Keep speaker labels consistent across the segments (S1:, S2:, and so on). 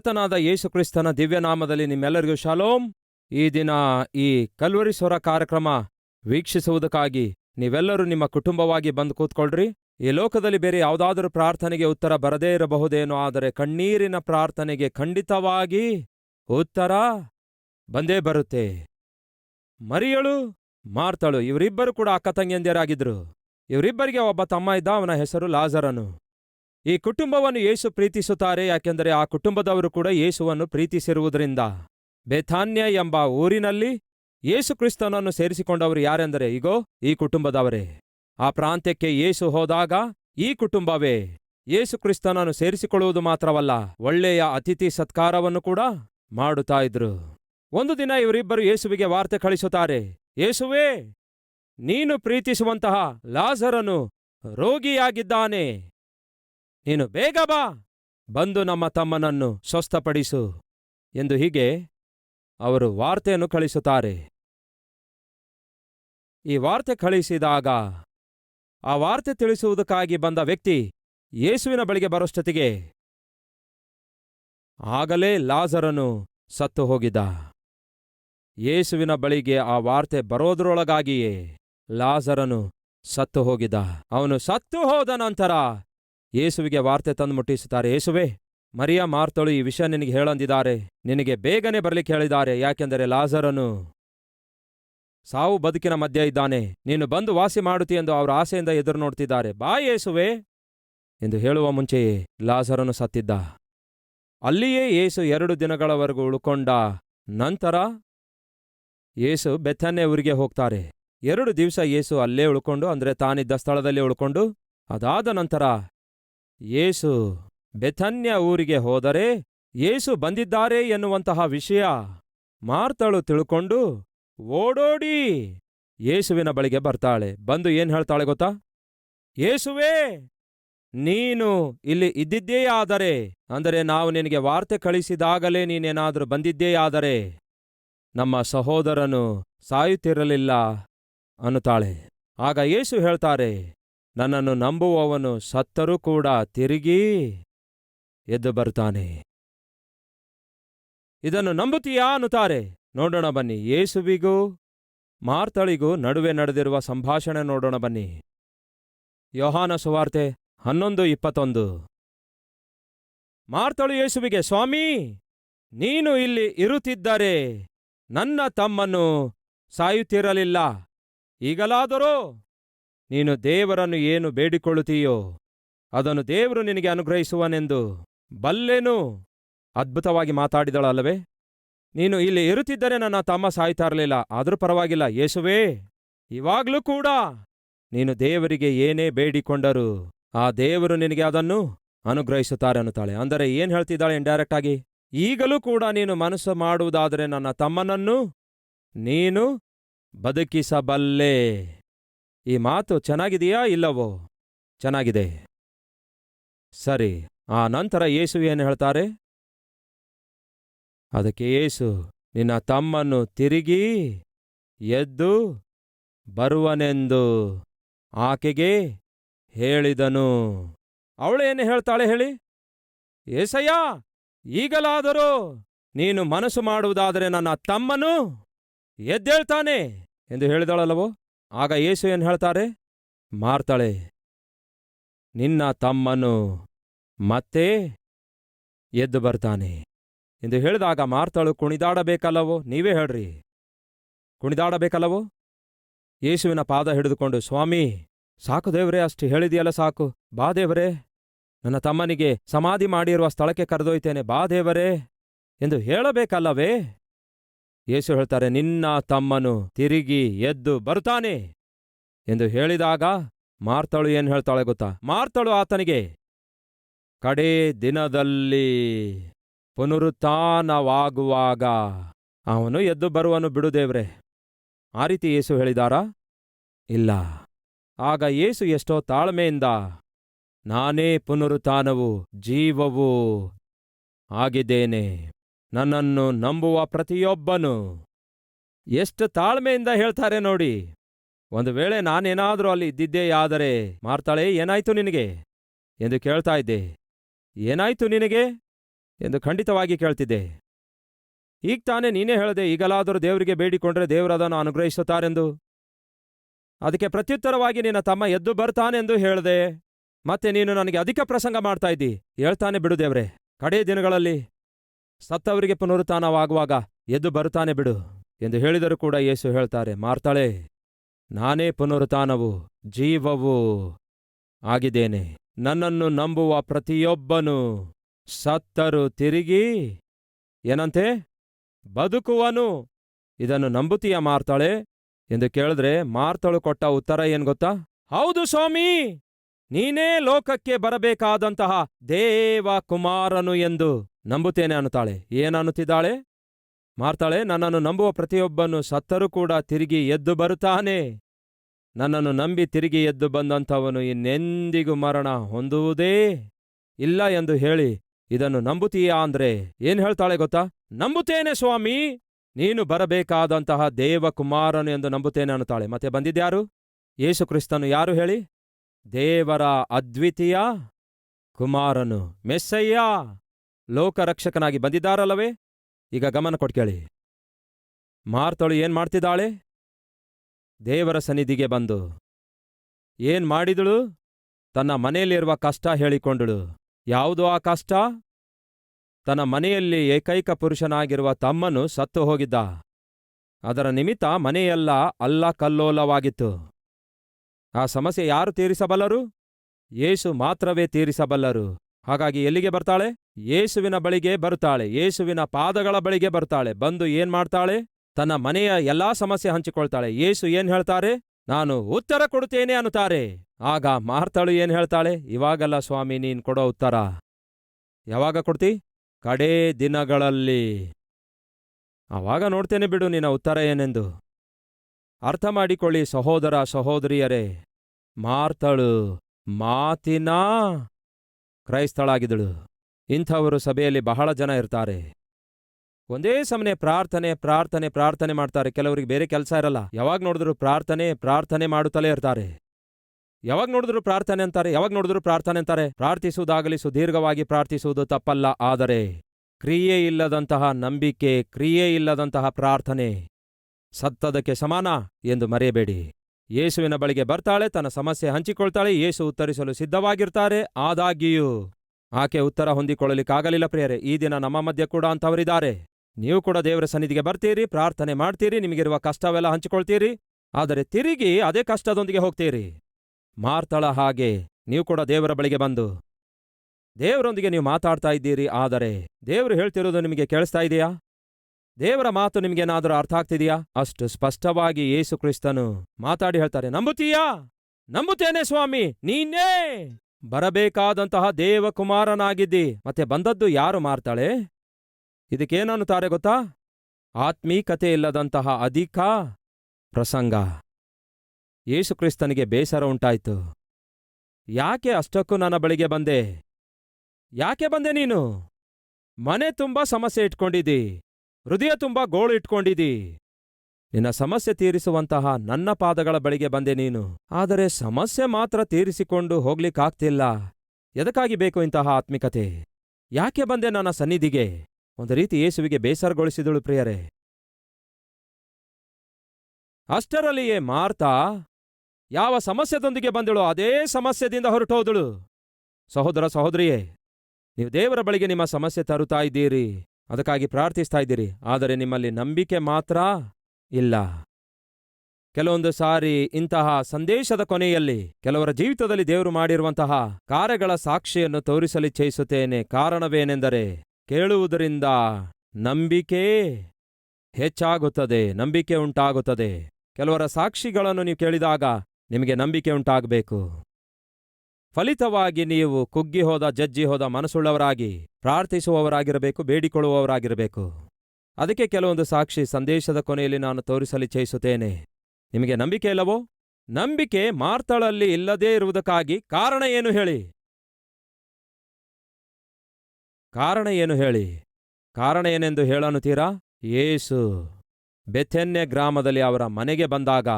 S1: ಕರ್ತನಾದ ಯೇಸುಕ್ರಿಸ್ತನ ದಿವ್ಯನಾಮದಲ್ಲಿ ನಿಮ್ಮೆಲ್ಲರಿಗೂ ಶಾಲೋಮ್. ಈ ದಿನ ಈ ಕಲ್ವರಿ ಸ್ವರ ಕಾರ್ಯಕ್ರಮ ವೀಕ್ಷಿಸುವುದಕ್ಕಾಗಿ ನೀವೆಲ್ಲರೂ ನಿಮ್ಮ ಕುಟುಂಬವಾಗಿ ಬಂದು ಕೂತ್ಕೊಳ್ರಿ. ಈ ಲೋಕದಲ್ಲಿ ಬೇರೆ ಯಾವುದಾದರೂ ಪ್ರಾರ್ಥನೆಗೆ ಉತ್ತರ ಬರದೇ ಇರಬಹುದೇನೋ ಆದರೆ ಕಣ್ಣೀರಿನ ಪ್ರಾರ್ಥನೆಗೆ ಖಂಡಿತವಾಗಿ ಉತ್ತರ ಬಂದೇ ಬರುತ್ತೆ. ಮರಿಯಳು, ಮಾರ್ತಳು, ಇವರಿಬ್ಬರು ಕೂಡ ಅಕ್ಕ ತಂಗಿಯಂದಿರಾಗಿದ್ರು. ಇವರಿಬ್ಬರಿಗೆ ಒಬ್ಬ ತಮ್ಮ ಇದ್ದ, ಅವನ ಹೆಸರು ಲಾಜರನು. ಈ ಕುಟುಂಬವನ್ನು ಯೇಸು ಪ್ರೀತಿಸುತ್ತಾರೆ, ಯಾಕೆಂದರೆ ಆ ಕುಟುಂಬದವರು ಕೂಡ ಯೇಸುವನ್ನು ಪ್ರೀತಿಸಿರುವುದರಿಂದ. ಬೆಥಾನ್ಯ ಎಂಬ ಊರಿನಲ್ಲಿ ಯೇಸು ಕ್ರಿಸ್ತನನ್ನು ಸೇರಿಸಿಕೊಂಡವರು ಯಾರೆಂದರೆ, ಇಗೋ, ಈ ಕುಟುಂಬದವರೇ. ಆ ಪ್ರಾಂತ್ಯಕ್ಕೆ ಯೇಸು ಹೋದಾಗ ಈ ಕುಟುಂಬವೇ. ಯೇಸು ಕ್ರಿಸ್ತನನ್ನು ಸೇರಿಸಿಕೊಳ್ಳುವುದು ಮಾತ್ರವಲ್ಲ, ಒಳ್ಳೆಯ ಅತಿಥಿ ಸತ್ಕಾರವನ್ನು ಕೂಡ ಮಾಡುತ್ತಾ ಇದ್ರು. ಒಂದು ದಿನ ಇವರಿಬ್ಬರು ಯೇಸುವಿಗೆ ವಾರ್ತೆ ಕಳಿಸುತ್ತಾರೆ, ಯೇಸುವೇ, ನೀನು ಪ್ರೀತಿಸುವಂತಹ ಲಾಜರನು ರೋಗಿಯಾಗಿದ್ದಾನೆ. ನೀನು ಬೇಗ ಬಾ. ಬಂದು ನಮ್ಮ ತಮ್ಮನನ್ನು ಸ್ವಸ್ಥಪಡಿಸು ಎಂದು ಹೀಗೆ ಅವರು ವಾರ್ತೆಯನ್ನು ಕಳಿಸುತ್ತಾರೆ. ಈ ವಾರ್ತೆ ಕಳಿಸಿದಾಗ ಆ ವಾರ್ತೆ ತಿಳಿಸುವುದಕ್ಕಾಗಿ ಬಂದ ವ್ಯಕ್ತಿ ಯೇಸುವಿನ ಬಳಿಗೆ ಬರೋಷ್ಟೊತ್ತಿಗೆ ಆಗಲೇ ಲಾಜರನು ಸತ್ತು ಹೋಗಿದ್ದ. ಯೇಸುವಿನ ಬಳಿಗೆ ಆ ವಾರ್ತೆ ಬರೋದ್ರೊಳಗಾಗಿಯೇ ಲಾಜರನು ಸತ್ತು ಹೋಗಿದ್ದ. ಅವನು ಸತ್ತು ಹೋದ ನಂತರ ಯೇಸುವಿಗೆ ವಾರ್ತೆ ತಂದು ಮುಟ್ಟಿಸುತ್ತಾರೆ, ಯೇಸುವೆ, ಮರಿಯ ಮಾರ್ತಳು ಈ ವಿಷಯ ನಿನಗೆ ಹೇಳಂದಿದ್ದಾರೆ. ನಿನಗೆ ಬೇಗನೆ ಬರ್ಲಿಕ್ಕೆ ಹೇಳಿದ್ದಾರೆ, ಯಾಕೆಂದರೆ ಲಾಜರನು ಸಾವು ಬದುಕಿನ ಮಧ್ಯ ಇದ್ದಾನೆ. ನೀನು ಬಂದು ವಾಸಿ ಮಾಡುತ್ತಿ ಎಂದು ಅವರ ಆಸೆಯಿಂದ ಎದುರು ನೋಡ್ತಿದ್ದಾರೆ ಬಾ ಯೇಸುವೆ ಎಂದು ಹೇಳುವ ಮುಂಚೆಯೇ ಲಾಜರನು ಸತ್ತಿದ್ದ. ಅಲ್ಲಿಯೇ ಯೇಸು ಎರಡು ದಿನಗಳವರೆಗೂ ಉಳ್ಕೊಂಡ ನಂತರ ಯೇಸು ಬೆಥನ್ನೆ ಊರಿಗೆ ಹೋಗ್ತಾರೆ. ಎರಡು ದಿವಸ ಯೇಸು ಅಲ್ಲೇ ಉಳ್ಕೊಂಡು, ಅಂದ್ರೆ ತಾನಿದ್ದ ಸ್ಥಳದಲ್ಲಿ ಉಳ್ಕೊಂಡು, ಅದಾದ ನಂತರ ಯೇಸು ಬೆಥನ್ಯ ಊರಿಗೆ ಹೋದರೆ ಯೇಸು ಬಂದಿದ್ದಾರೆ ಎನ್ನುವಂತಹ ವಿಷಯ ಮಾರ್ತಳು ತಿಳ್ಕೊಂಡು, ಓಡೋಡಿ. ಯೇಸುವಿನ ಬಳಿಗೆ ಬರ್ತಾಳೆ. ಬಂದು ಏನ್ ಹೇಳ್ತಾಳೆ ಗೊತ್ತಾ? ಯೇಸುವೇ ನೀನು ಇಲ್ಲಿ ಇದ್ದಿದ್ದೇ ಆದರೆ ಅಂದರೆ ನಾವು ನಿನಗೆ ವಾರ್ತೆ ಕಳಿಸಿದಾಗಲೇ ನೀನೇನಾದರೂ ಬಂದಿದ್ದೇ ಆದರೆ ನಮ್ಮ ಸಹೋದರನು ಸಾಯುತ್ತಿರಲಿಲ್ಲ ಅನ್ನುತ್ತಾಳೆ. ಆಗ ಯೇಸು ಹೇಳ್ತಾರೆ ನನ್ನನ್ನು ನಂಬುವವನು ಸತ್ತರೂ ಕೂಡ ತಿರುಗಿ ಎದ್ದು ಬರ್ತಾನೆ ಇದನ್ನು ನಂಬುತ್ತೀಯಾ ಅನ್ನುತ್ತಾರೆ. ನೋಡೋಣ ಬನ್ನಿ, ಯೇಸುವಿಗೂ ಮಾರ್ತಳಿಗೂ ನಡುವೆ ನಡೆದಿರುವ ಸಂಭಾಷಣೆ ನೋಡೋಣ ಬನ್ನಿ. ಯೋಹಾನ ಸುವಾರ್ತೆ ಹನ್ನೊಂದು ಇಪ್ಪತ್ತೊಂದು. ಮಾರ್ತಳು ಯೇಸುವಿಗೆ, ಸ್ವಾಮಿ, ನೀನು ಇಲ್ಲಿ ಇರುತ್ತಿದ್ದರೆ ನನ್ನ ತಮ್ಮನ್ನು ಸಾಯುತ್ತಿರಲಿಲ್ಲ. ಈಗಲಾದರೋ ನೀನು ದೇವರನ್ನು ಏನು ಬೇಡಿಕೊಳ್ಳುತ್ತೀಯೋ ಅದನ್ನು ದೇವರು ನಿನಗೆ ಅನುಗ್ರಹಿಸುವನೆಂದು. ಬಲ್ಲೆನು ಅದ್ಭುತವಾಗಿ ಮಾತಾಡಿದಳಲ್ಲವೇ? ನೀನು ಇಲ್ಲಿ ಇರುತ್ತಿದ್ದರೆ ನನ್ನ ತಮ್ಮ ಸಾಯ್ತಾ ಇರಲಿಲ್ಲ ಆದರೂ ಪರವಾಗಿಲ್ಲ. ಯೇಸುವೇ, ಇವಾಗ್ಲೂ ಕೂಡ ನೀನು ದೇವರಿಗೆ ಏನೇ ಬೇಡಿಕೊಂಡರು ಆ ದೇವರು ನಿನಗೆ ಅದನ್ನು ಅನುಗ್ರಹಿಸುತ್ತಾರೆ ಅನ್ನುತ್ತಾಳೆ. ಅಂದರೆ ಏನು ಹೇಳ್ತಿದ್ದಾಳೆ ಇಂಡೈರೆಕ್ಟ್ ಆಗಿ? ಈಗಲೂ ಕೂಡ ನೀನು ಮನಸ್ಸು ಮಾಡುವುದಾದರೆ ನನ್ನ ತಮ್ಮನನ್ನು ನೀನು ಬದುಕಿಸಬಲ್ಲೆ. ಈ ಮಾತು ಚೆನ್ನಾಗಿದೆಯಾ ಇಲ್ಲವೋ? ಚೆನ್ನಾಗಿದೆ. ಸರಿ, ಆ ನಂತರ ಯೇಸು ಏನು ಹೇಳ್ತಾರೆ? ಅದಕ್ಕೆ ಯೇಸು, ನಿನ್ನ ತಮ್ಮನ್ನು ತಿರುಗಿ ಎದ್ದು ಬರುವನೆಂದು ಆಕೆಗೆ ಹೇಳಿದನು. ಅವಳೇನು ಹೇಳ್ತಾಳೆ ಹೇಳಿ? ಏಸಯ್ಯ, ಈಗಲಾದರೂ ನೀನು ಮನಸ್ಸು ಮಾಡುವುದಾದರೆ ನನ್ನ ತಮ್ಮನು ಎದ್ದೇಳ್ತಾನೆ ಎಂದು ಹೇಳಿದಳಲ್ಲವೋ? ಆಗ ಯೇಸು ಏನು ಹೇಳ್ತಾರೆ? ಮಾರ್ತಾಳೆ, ನಿನ್ನ ತಮ್ಮನು ಮತ್ತೆ ಎದ್ದು ಬರ್ತಾನೆ ಎಂದು ಹೇಳಿದಾಗ ಮಾರ್ತಳು, ಕುಣಿದಾಡಬೇಕಲ್ಲವೋ? ನೀವೇ ಹೇಳ್ರಿ. ಕುಣಿದಾಡಬೇಕಲ್ಲವೋ? ಯೇಸುವಿನ ಪಾದ ಹಿಡಿದುಕೊಂಡು, ಸ್ವಾಮಿ, ಸಾಕು ದೇವರೇ, ಅಷ್ಟು ಹೇಳಿದೆಯಲ್ಲ ಸಾಕು. ಬಾ ದೇವರೇ, ನನ್ನ ತಮ್ಮನಿಗೆ ಸಮಾಧಿ ಮಾಡಿರುವ ಸ್ಥಳಕ್ಕೆ ಕರೆದೊಯ್ತೇನೆ, ಬಾ ದೇವರೇ ಎಂದು ಹೇಳಬೇಕಲ್ಲವೇ? ಯೇಸು ಹೇಳ್ತಾರೆ, ನಿನ್ನ ತಮ್ಮನು ತಿರುಗಿ ಎದ್ದು ಬರುತ್ತಾನೆ ಎಂದು ಹೇಳಿದಾಗ ಮಾರ್ತಳು ಏನು ಹೇಳ್ತಾಳೆ ಗೊತ್ತಾ? ಮಾರ್ತಳು ಆತನಿಗೆ, ಕಡೇ ದಿನದಲ್ಲಿ ಪುನರುತ್ಥಾನವಾಗುವಾಗ ಅವನು ಎದ್ದು ಬರುವನು ಬಿಡುದೇವ್ರೆ ಆ ರೀತಿ ಯೇಸು ಹೇಳಿದಾರಾ? ಇಲ್ಲ. ಆಗ ಯೇಸು ಎಷ್ಟೋ ತಾಳ್ಮೆಯಿಂದ, ನಾನೇ ಪುನರುತ್ಥಾನವು, ಜೀವವು ಆಗಿದ್ದೇನೆ. ನನ್ನನ್ನು ನಂಬುವ ಪ್ರತಿಯೊಬ್ಬನು. ಎಷ್ಟು ತಾಳ್ಮೆಯಿಂದ ಹೇಳ್ತಾರೆ ನೋಡಿ. ಒಂದು ವೇಳೆ ನಾನೇನಾದರೂ ಅಲ್ಲಿ ಇದ್ದಿದ್ದೇಯಾದರೆ ಮಾರ್ತಾಳೆ, ಏನಾಯ್ತು ನಿನಗೆ? ಎಂದು ಕೇಳ್ತಾ ಇದ್ದೆ. ಏನಾಯ್ತು ನಿನಗೆ? ಎಂದು ಖಂಡಿತವಾಗಿ ಕೇಳ್ತಿದ್ದೆ. ಈಗ ತಾನೇ ನೀನೇ ಹೇಳದೆ ಈಗಲಾದರೂ ದೇವರಿಗೆ ಬೇಡಿಕೊಂಡ್ರೆ ದೇವರದನ್ನು ಅನುಗ್ರಹಿಸುತ್ತಾರೆಂದು? ಅದಕ್ಕೆ ಪ್ರತ್ಯುತ್ತರವಾಗಿ ನಿನ್ನ ತಮ್ಮ ಎದ್ದು ಬರ್ತಾನೆಂದು ಹೇಳದೆ, ಮತ್ತೆ ನೀನು ನನಗೆ ಅಧಿಕ ಪ್ರಸಂಗ ಮಾಡ್ತಾ ಇದ್ದಿ. ಹೇಳ್ತಾನೆ ಬಿಡು ದೇವ್ರೆ ಕಡೇ ದಿನಗಳಲ್ಲಿ. ಸತ್ತವರಿಗೆ ಪುನರುತ್ಥಾನವಾಗುವಾಗ ಎದ್ದು ಬರುತ್ತಾನೆ ಬಿಡು ಎಂದು ಹೇಳಿದರೂ ಕೂಡ ಯೇಸು ಹೇಳ್ತಾರೆ, ಮಾರ್ತಾಳೆ, ನಾನೇ ಪುನರುತ್ಥಾನವು, ಜೀವವು ಆಗಿದ್ದೇನೆ. ನನ್ನನ್ನು ನಂಬುವ ಪ್ರತಿಯೊಬ್ಬನು ಸತ್ತರು ತಿರುಗಿ ಏನಂತೆ? ಬದುಕುವನು. ಇದನ್ನು ನಂಬುತ್ತೀಯ ಮಾರ್ತಾಳೆ? ಎಂದು ಕೇಳಿದ್ರೆ, ಮಾರ್ತಳು ಕೊಟ್ಟ ಉತ್ತರ ಏನ್ ಗೊತ್ತಾ? ಹೌದು ಸ್ವಾಮಿ. ನೀನೇ ಲೋಕಕ್ಕೆ ಬರಬೇಕಾದಂತಹ ದೇವ ಕುಮಾರನು ಎಂದು ನಂಬುತ್ತೇನೆ ಅನ್ನುತ್ತಾಳೆ. ಏನನ್ನುತ್ತಿದ್ದಾಳೆ? ಮಾರ್ತಾಳೆ, ನನ್ನನ್ನು ನಂಬುವ ಪ್ರತಿಯೊಬ್ಬನು ಸತ್ತರೂ ಕೂಡ ತಿರುಗಿ ಎದ್ದು ಬರುತ್ತಾನೆ. ನನ್ನನ್ನು ನಂಬಿ ತಿರುಗಿ ಎದ್ದು ಬಂದಂಥವನು ಇನ್ನೆಂದಿಗೂ ಮರಣ ಹೊಂದುವುದೇ ಇಲ್ಲ ಎಂದು ಹೇಳಿ ಇದನ್ನು ನಂಬುತ್ತೀಯಾ ಅಂದ್ರೆ ಏನ್ ಹೇಳ್ತಾಳೆ ಗೊತ್ತಾ? ನಂಬುತ್ತೇನೆ ಸ್ವಾಮಿ, ನೀನು ಬರಬೇಕಾದಂತಹ ದೇವಕುಮಾರನು ಎಂದು ನಂಬುತ್ತೇನೆ ಅನ್ನುತ್ತಾಳೆ. ಮತ್ತೆ ಬಂದಿದ್ಯಾರು? ಯೇಸು ಕ್ರಿಸ್ತನು ಯಾರು ಹೇಳಿ? ದೇವರ ಅದ್ವಿತೀಯ ಕುಮಾರನು, ಮೆಸ್ಸಯ್ಯ ಲೋಕರಕ್ಷಕನಾಗಿ ಬಂದಿದ್ದಾರಲ್ಲವೇ? ಈಗ ಗಮನ ಕೊಟ್ಕೇಳಿ ಮಾರ್ತಳು ಏನ್ ಮಾಡ್ತಿದ್ದಾಳೆ? ದೇವರ ಸನ್ನಿಧಿಗೆ ಬಂದು. ಏನ್ ಮಾಡಿದಳು? ತನ್ನ ಮನೆಯಲ್ಲಿರುವ ಕಷ್ಟ ಹೇಳಿಕೊಂಡಳು. ಯಾವುದು ಆ ಕಷ್ಟ? ತನ್ನ ಮನೆಯಲ್ಲಿ ಏಕೈಕ ಪುರುಷನಾಗಿರುವ ತಮ್ಮನು ಸತ್ತು ಹೋಗಿದ್ದ. ಅದರ ನಿಮಿತ್ತ ಮನೆಯೆಲ್ಲ ಅಲ್ಲ ಕಲ್ಲೋಲವಾಗಿತ್ತು ಆ ಸಮಸ್ಯೆ ಯಾರು ತೀರಿಸಬಲ್ಲರು? ಯೇಸು ಮಾತ್ರವೇ ತೀರಿಸಬಲ್ಲರು. ಹಾಗಾಗಿ ಎಲ್ಲಿಗೆ ಬರ್ತಾಳೆ? ಯೇಸುವಿನ ಬಳಿಗೆ ಬರುತ್ತಾಳೆ. ಯೇಸುವಿನ ಪಾದಗಳ ಬಳಿಗೆ ಬರ್ತಾಳೆ ಬಂದು ಏನ್ ಮಾಡ್ತಾಳೆ? ತನ್ನ ಮನೆಯ ಎಲ್ಲಾ ಸಮಸ್ಯೆ ಹಂಚಿಕೊಳ್ತಾಳೆ. ಯೇಸು ಏನ್ ಹೇಳ್ತಾರೆ? ನಾನು ಉತ್ತರ ಕೊಡುತ್ತೇನೆ ಅನ್ನುತ್ತಾರೆ. ಆಗ ಮಾರ್ತಳು ಏನ್ ಹೇಳ್ತಾಳೆ? ಇವಾಗಲ್ಲ ಸ್ವಾಮಿ, ನೀನ್ ಕೊಡೋ ಉತ್ತರ. ಯಾವಾಗ ಕೊಡ್ತಿ? ಕಡೇ ದಿನಗಳಲ್ಲಿ. ಆವಾಗ ನೋಡ್ತೇನೆ ಬಿಡು ನಿನ್ನ ಉತ್ತರ ಏನೆಂದು. ಅರ್ಥ ಮಾಡಿಕೊಳ್ಳಿ ಸಹೋದರ ಸಹೋದರಿಯರೇ, ಮಾರ್ತಳು, ಮಾತಿನ ಕ್ರೈಸ್ತಳಾಗಿದಳು ಇಂಥವರು ಸಭೆಯಲ್ಲಿ ಬಹಳ ಜನ ಇರ್ತಾರೆ. ಒಂದೇ ಸಮನೆ ಪ್ರಾರ್ಥನೆ ಪ್ರಾರ್ಥನೆ ಪ್ರಾರ್ಥನೆ ಮಾಡ್ತಾರೆ. ಕೆಲವರಿಗೆ ಬೇರೆ ಕೆಲಸ ಇರಲ್ಲ. ಯಾವಾಗ ನೋಡಿದ್ರು ಪ್ರಾರ್ಥನೆ ಪ್ರಾರ್ಥನೆ ಮಾಡುತ್ತಲೇ ಇರ್ತಾರೆ. ಯಾವಾಗ ನೋಡಿದ್ರು ಪ್ರಾರ್ಥನೆ ಅಂತಾರೆ, ಯಾವಾಗ ನೋಡಿದ್ರು ಪ್ರಾರ್ಥನೆ ಅಂತಾರೆ. ಪ್ರಾರ್ಥಿಸುವುದಾಗಲಿ ಸುದೀರ್ಘವಾಗಿ ಪ್ರಾರ್ಥಿಸುವುದು ತಪ್ಪಲ್ಲ, ಆದರೆ ಕ್ರಿಯೆ ಇಲ್ಲದಂತಹ ನಂಬಿಕೆ ಕ್ರಿಯೆ ಇಲ್ಲದಂತಹ ಪ್ರಾರ್ಥನೆ. ಸತ್ತದಕ್ಕೆ ಸಮಾನ ಎಂದು ಮರೆಯಬೇಡಿ. ಯೇಸುವಿನ ಬಳಿಗೆ ಬರ್ತಾಳೆ, ತನ್ನ ಸಮಸ್ಯೆ ಹಂಚಿಕೊಳ್ತಾಳೆ, ಯೇಸು ಉತ್ತರಿಸಲು ಸಿದ್ಧವಾಗಿರ್ತಾರೆ, ಆದಾಗ್ಯೂ ಆಕೆ ಉತ್ತರ ಹೊಂದಿಕೊಳ್ಳಲಿಕ್ಕಾಗಲಿಲ್ಲ ಪ್ರಿಯರೇ, ಈ ದಿನ ನಮ್ಮ ಮಧ್ಯೆ ಕೂಡ ಅಂಥವರಿದ್ದಾರೆ. ನೀವು ಕೂಡ ದೇವರ ಸನ್ನಿಧಿಗೆ ಬರ್ತೀರಿ, ಪ್ರಾರ್ಥನೆ ಮಾಡ್ತೀರಿ, ನಿಮಗಿರುವ ಕಷ್ಟವೆಲ್ಲ ಹಂಚಿಕೊಳ್ತೀರಿ, ಆದರೆ ತಿರುಗಿ ಅದೇ ಕಷ್ಟದೊಂದಿಗೆ ಹೋಗ್ತೀರಿ. ಮಾರ್ತಳ ಹಾಗೆ ನೀವು ಕೂಡ ದೇವರ ಬಳಿಗೆ ಬಂದು, ದೇವರೊಂದಿಗೆ ನೀವು ಮಾತಾಡ್ತಾ ಇದ್ದೀರಿ, ಆದರೆ ದೇವರು ಹೇಳ್ತಿರೋದು ನಿಮಗೆ ಕೇಳಿಸ್ತಾ ಇದೆಯಾ? ದೇವರ ಮಾತು ನಿಮಗೇನಾದರೂ ಅರ್ಥ ಆಗ್ತಿದೆಯಾ? ಅಷ್ಟು ಸ್ಪಷ್ಟವಾಗಿ ಯೇಸು ಕ್ರಿಸ್ತನು ಮಾತಾಡಿ ಹೇಳ್ತಾರೆ, ನಂಬುತ್ತೀಯಾ? ನಂಬುತ್ತೇನೆ ಸ್ವಾಮಿ, ನೀನೇ! ಬರಬೇಕಾದಂತಹ ದೇವಕುಮಾರನಾಗಿದ್ದಿ. ಮತ್ತೆ ಬಂದದ್ದು ಯಾರು ಮಾರ್ತಾಳೆ? ಇದಕ್ಕೇನನ್ನುತ್ತಾರೆ ಗೊತ್ತಾ? ಆತ್ಮೀಕತೆ ಇಲ್ಲದಂತಹ ಅಧಿಕ ಪ್ರಸಂಗ. ಯೇಸುಕ್ರಿಸ್ತನಿಗೆ ಬೇಸರ ಉಂಟಾಯ್ತು. ಯಾಕೆ ಅಷ್ಟಕ್ಕೂ ನನ್ನ ಬಳಿಗೆ ಬಂದೆ? ಯಾಕೆ ಬಂದೆ ನೀನು? ಮನೆ ತುಂಬಾ ಸಮಸ್ಯೆ ಇಟ್ಕೊಂಡಿದ್ದಿ. ಹೃದಯ ತುಂಬಾ ಗೋಳು ಇಟ್ಕೊಂಡಿದ್ದೀ ನಿನ್ನ ಸಮಸ್ಯೆ ತೀರಿಸುವಂತಹ ನನ್ನ ಪಾದಗಳ ಬಳಿಗೆ ಬಂದೆ ನೀನು. ಆದರೆ ಸಮಸ್ಯೆ ಮಾತ್ರ ತೀರಿಸಿಕೊಂಡು ಹೋಗ್ಲಿಕ್ಕಾಗ್ತಿಲ್ಲ. ಎದಕ್ಕಾಗಿ ಬೇಕು ಇಂತಹ ಆತ್ಮಿಕತೆ? ಯಾಕೆ ಬಂದೆ ನನ್ನ ಸನ್ನಿಧಿಗೆ? ಒಂದು ರೀತಿ ಯೇಸುವಿಗೆ ಬೇಸರಗೊಳಿಸಿದಳು ಪ್ರಿಯರೇ. ಅಷ್ಟರಲ್ಲಿಯೇ ಮಾರ್ತಾ ಯಾವ ಸಮಸ್ಯೆದೊಂದಿಗೆ ಬಂದಳು ಅದೇ ಸಮಸ್ಯೆದಿಂದ ಹೊರಟೋದಳು. ಸಹೋದರ ಸಹೋದರಿಯೇ, ನೀವು ದೇವರ ಬಳಿಗೆ ನಿಮ್ಮ ಸಮಸ್ಯೆ ತರುತ್ತಾ ಇದ್ದೀರಿ. ಅದಕ್ಕಾಗಿ ಪ್ರಾರ್ಥಿಸ್ತಾ ಇದ್ದೀರಿ. ಆದರೆ ನಿಮ್ಮಲ್ಲಿ ನಂಬಿಕೆ ಮಾತ್ರ ಇಲ್ಲ. ಕೆಲವೊಂದು ಸಾರಿ ಇಂತಹ ಸಂದೇಶದ ಕೊನೆಯಲ್ಲಿ ಕೆಲವರ ಜೀವಿತದಲ್ಲಿ ದೇವರು ಮಾಡಿರುವಂತಹ ಕಾರ್ಯಗಳ ಸಾಕ್ಷಿಯನ್ನು ತೋರಿಸಲಿಚ್ಛಯಿಸುತ್ತೇನೆ ಕಾರಣವೇನೆಂದರೆ ಕೇಳುವುದರಿಂದ ನಂಬಿಕೆ ಹೆಚ್ಚಾಗುತ್ತದೆ, ನಂಬಿಕೆ ಉಂಟಾಗುತ್ತದೆ. ಕೆಲವರ ಸಾಕ್ಷಿಗಳನ್ನು ನೀವು ಕೇಳಿದಾಗ ನಿಮಗೆ ನಂಬಿಕೆ ಉಂಟಾಗಬೇಕು. ಫಲಿತವಾಗಿ ನೀವು ಕುಗ್ಗಿ ಹೋದ, ಜಜ್ಜಿ ಹೋದ ಮನಸ್ಸುಳ್ಳವರಾಗಿ, ಪ್ರಾರ್ಥಿಸುವವರಾಗಿರಬೇಕು, ಬೇಡಿಕೊಳ್ಳುವವರಾಗಿರಬೇಕು. ಅದಕ್ಕೆ ಕೆಲವೊಂದು ಸಾಕ್ಷಿ ಸಂದೇಶದ ಕೊನೆಯಲ್ಲಿ ನಾನು ತೋರಿಸಲಿಚ್ಛಯಿಸುತ್ತೇನೆ ನಿಮಗೆ ನಂಬಿಕೆ ಇಲ್ಲವೋ? ನಂಬಿಕೆ ಮಾರ್ತಳಲ್ಲಿ ಇಲ್ಲದೇ ಇರುವುದಕ್ಕಾಗಿ ಕಾರಣ ಏನು ಹೇಳಿ? ಕಾರಣ ಏನು ಹೇಳಿ? ಕಾರಣ ಏನೆಂದು ಹೇಳನ್ನುತ್ತೀರಾ ಯೇಸು ಬೆಥೆನ್ನೆ ಗ್ರಾಮದಲ್ಲಿ ಅವರ ಮನೆಗೆ ಬಂದಾಗ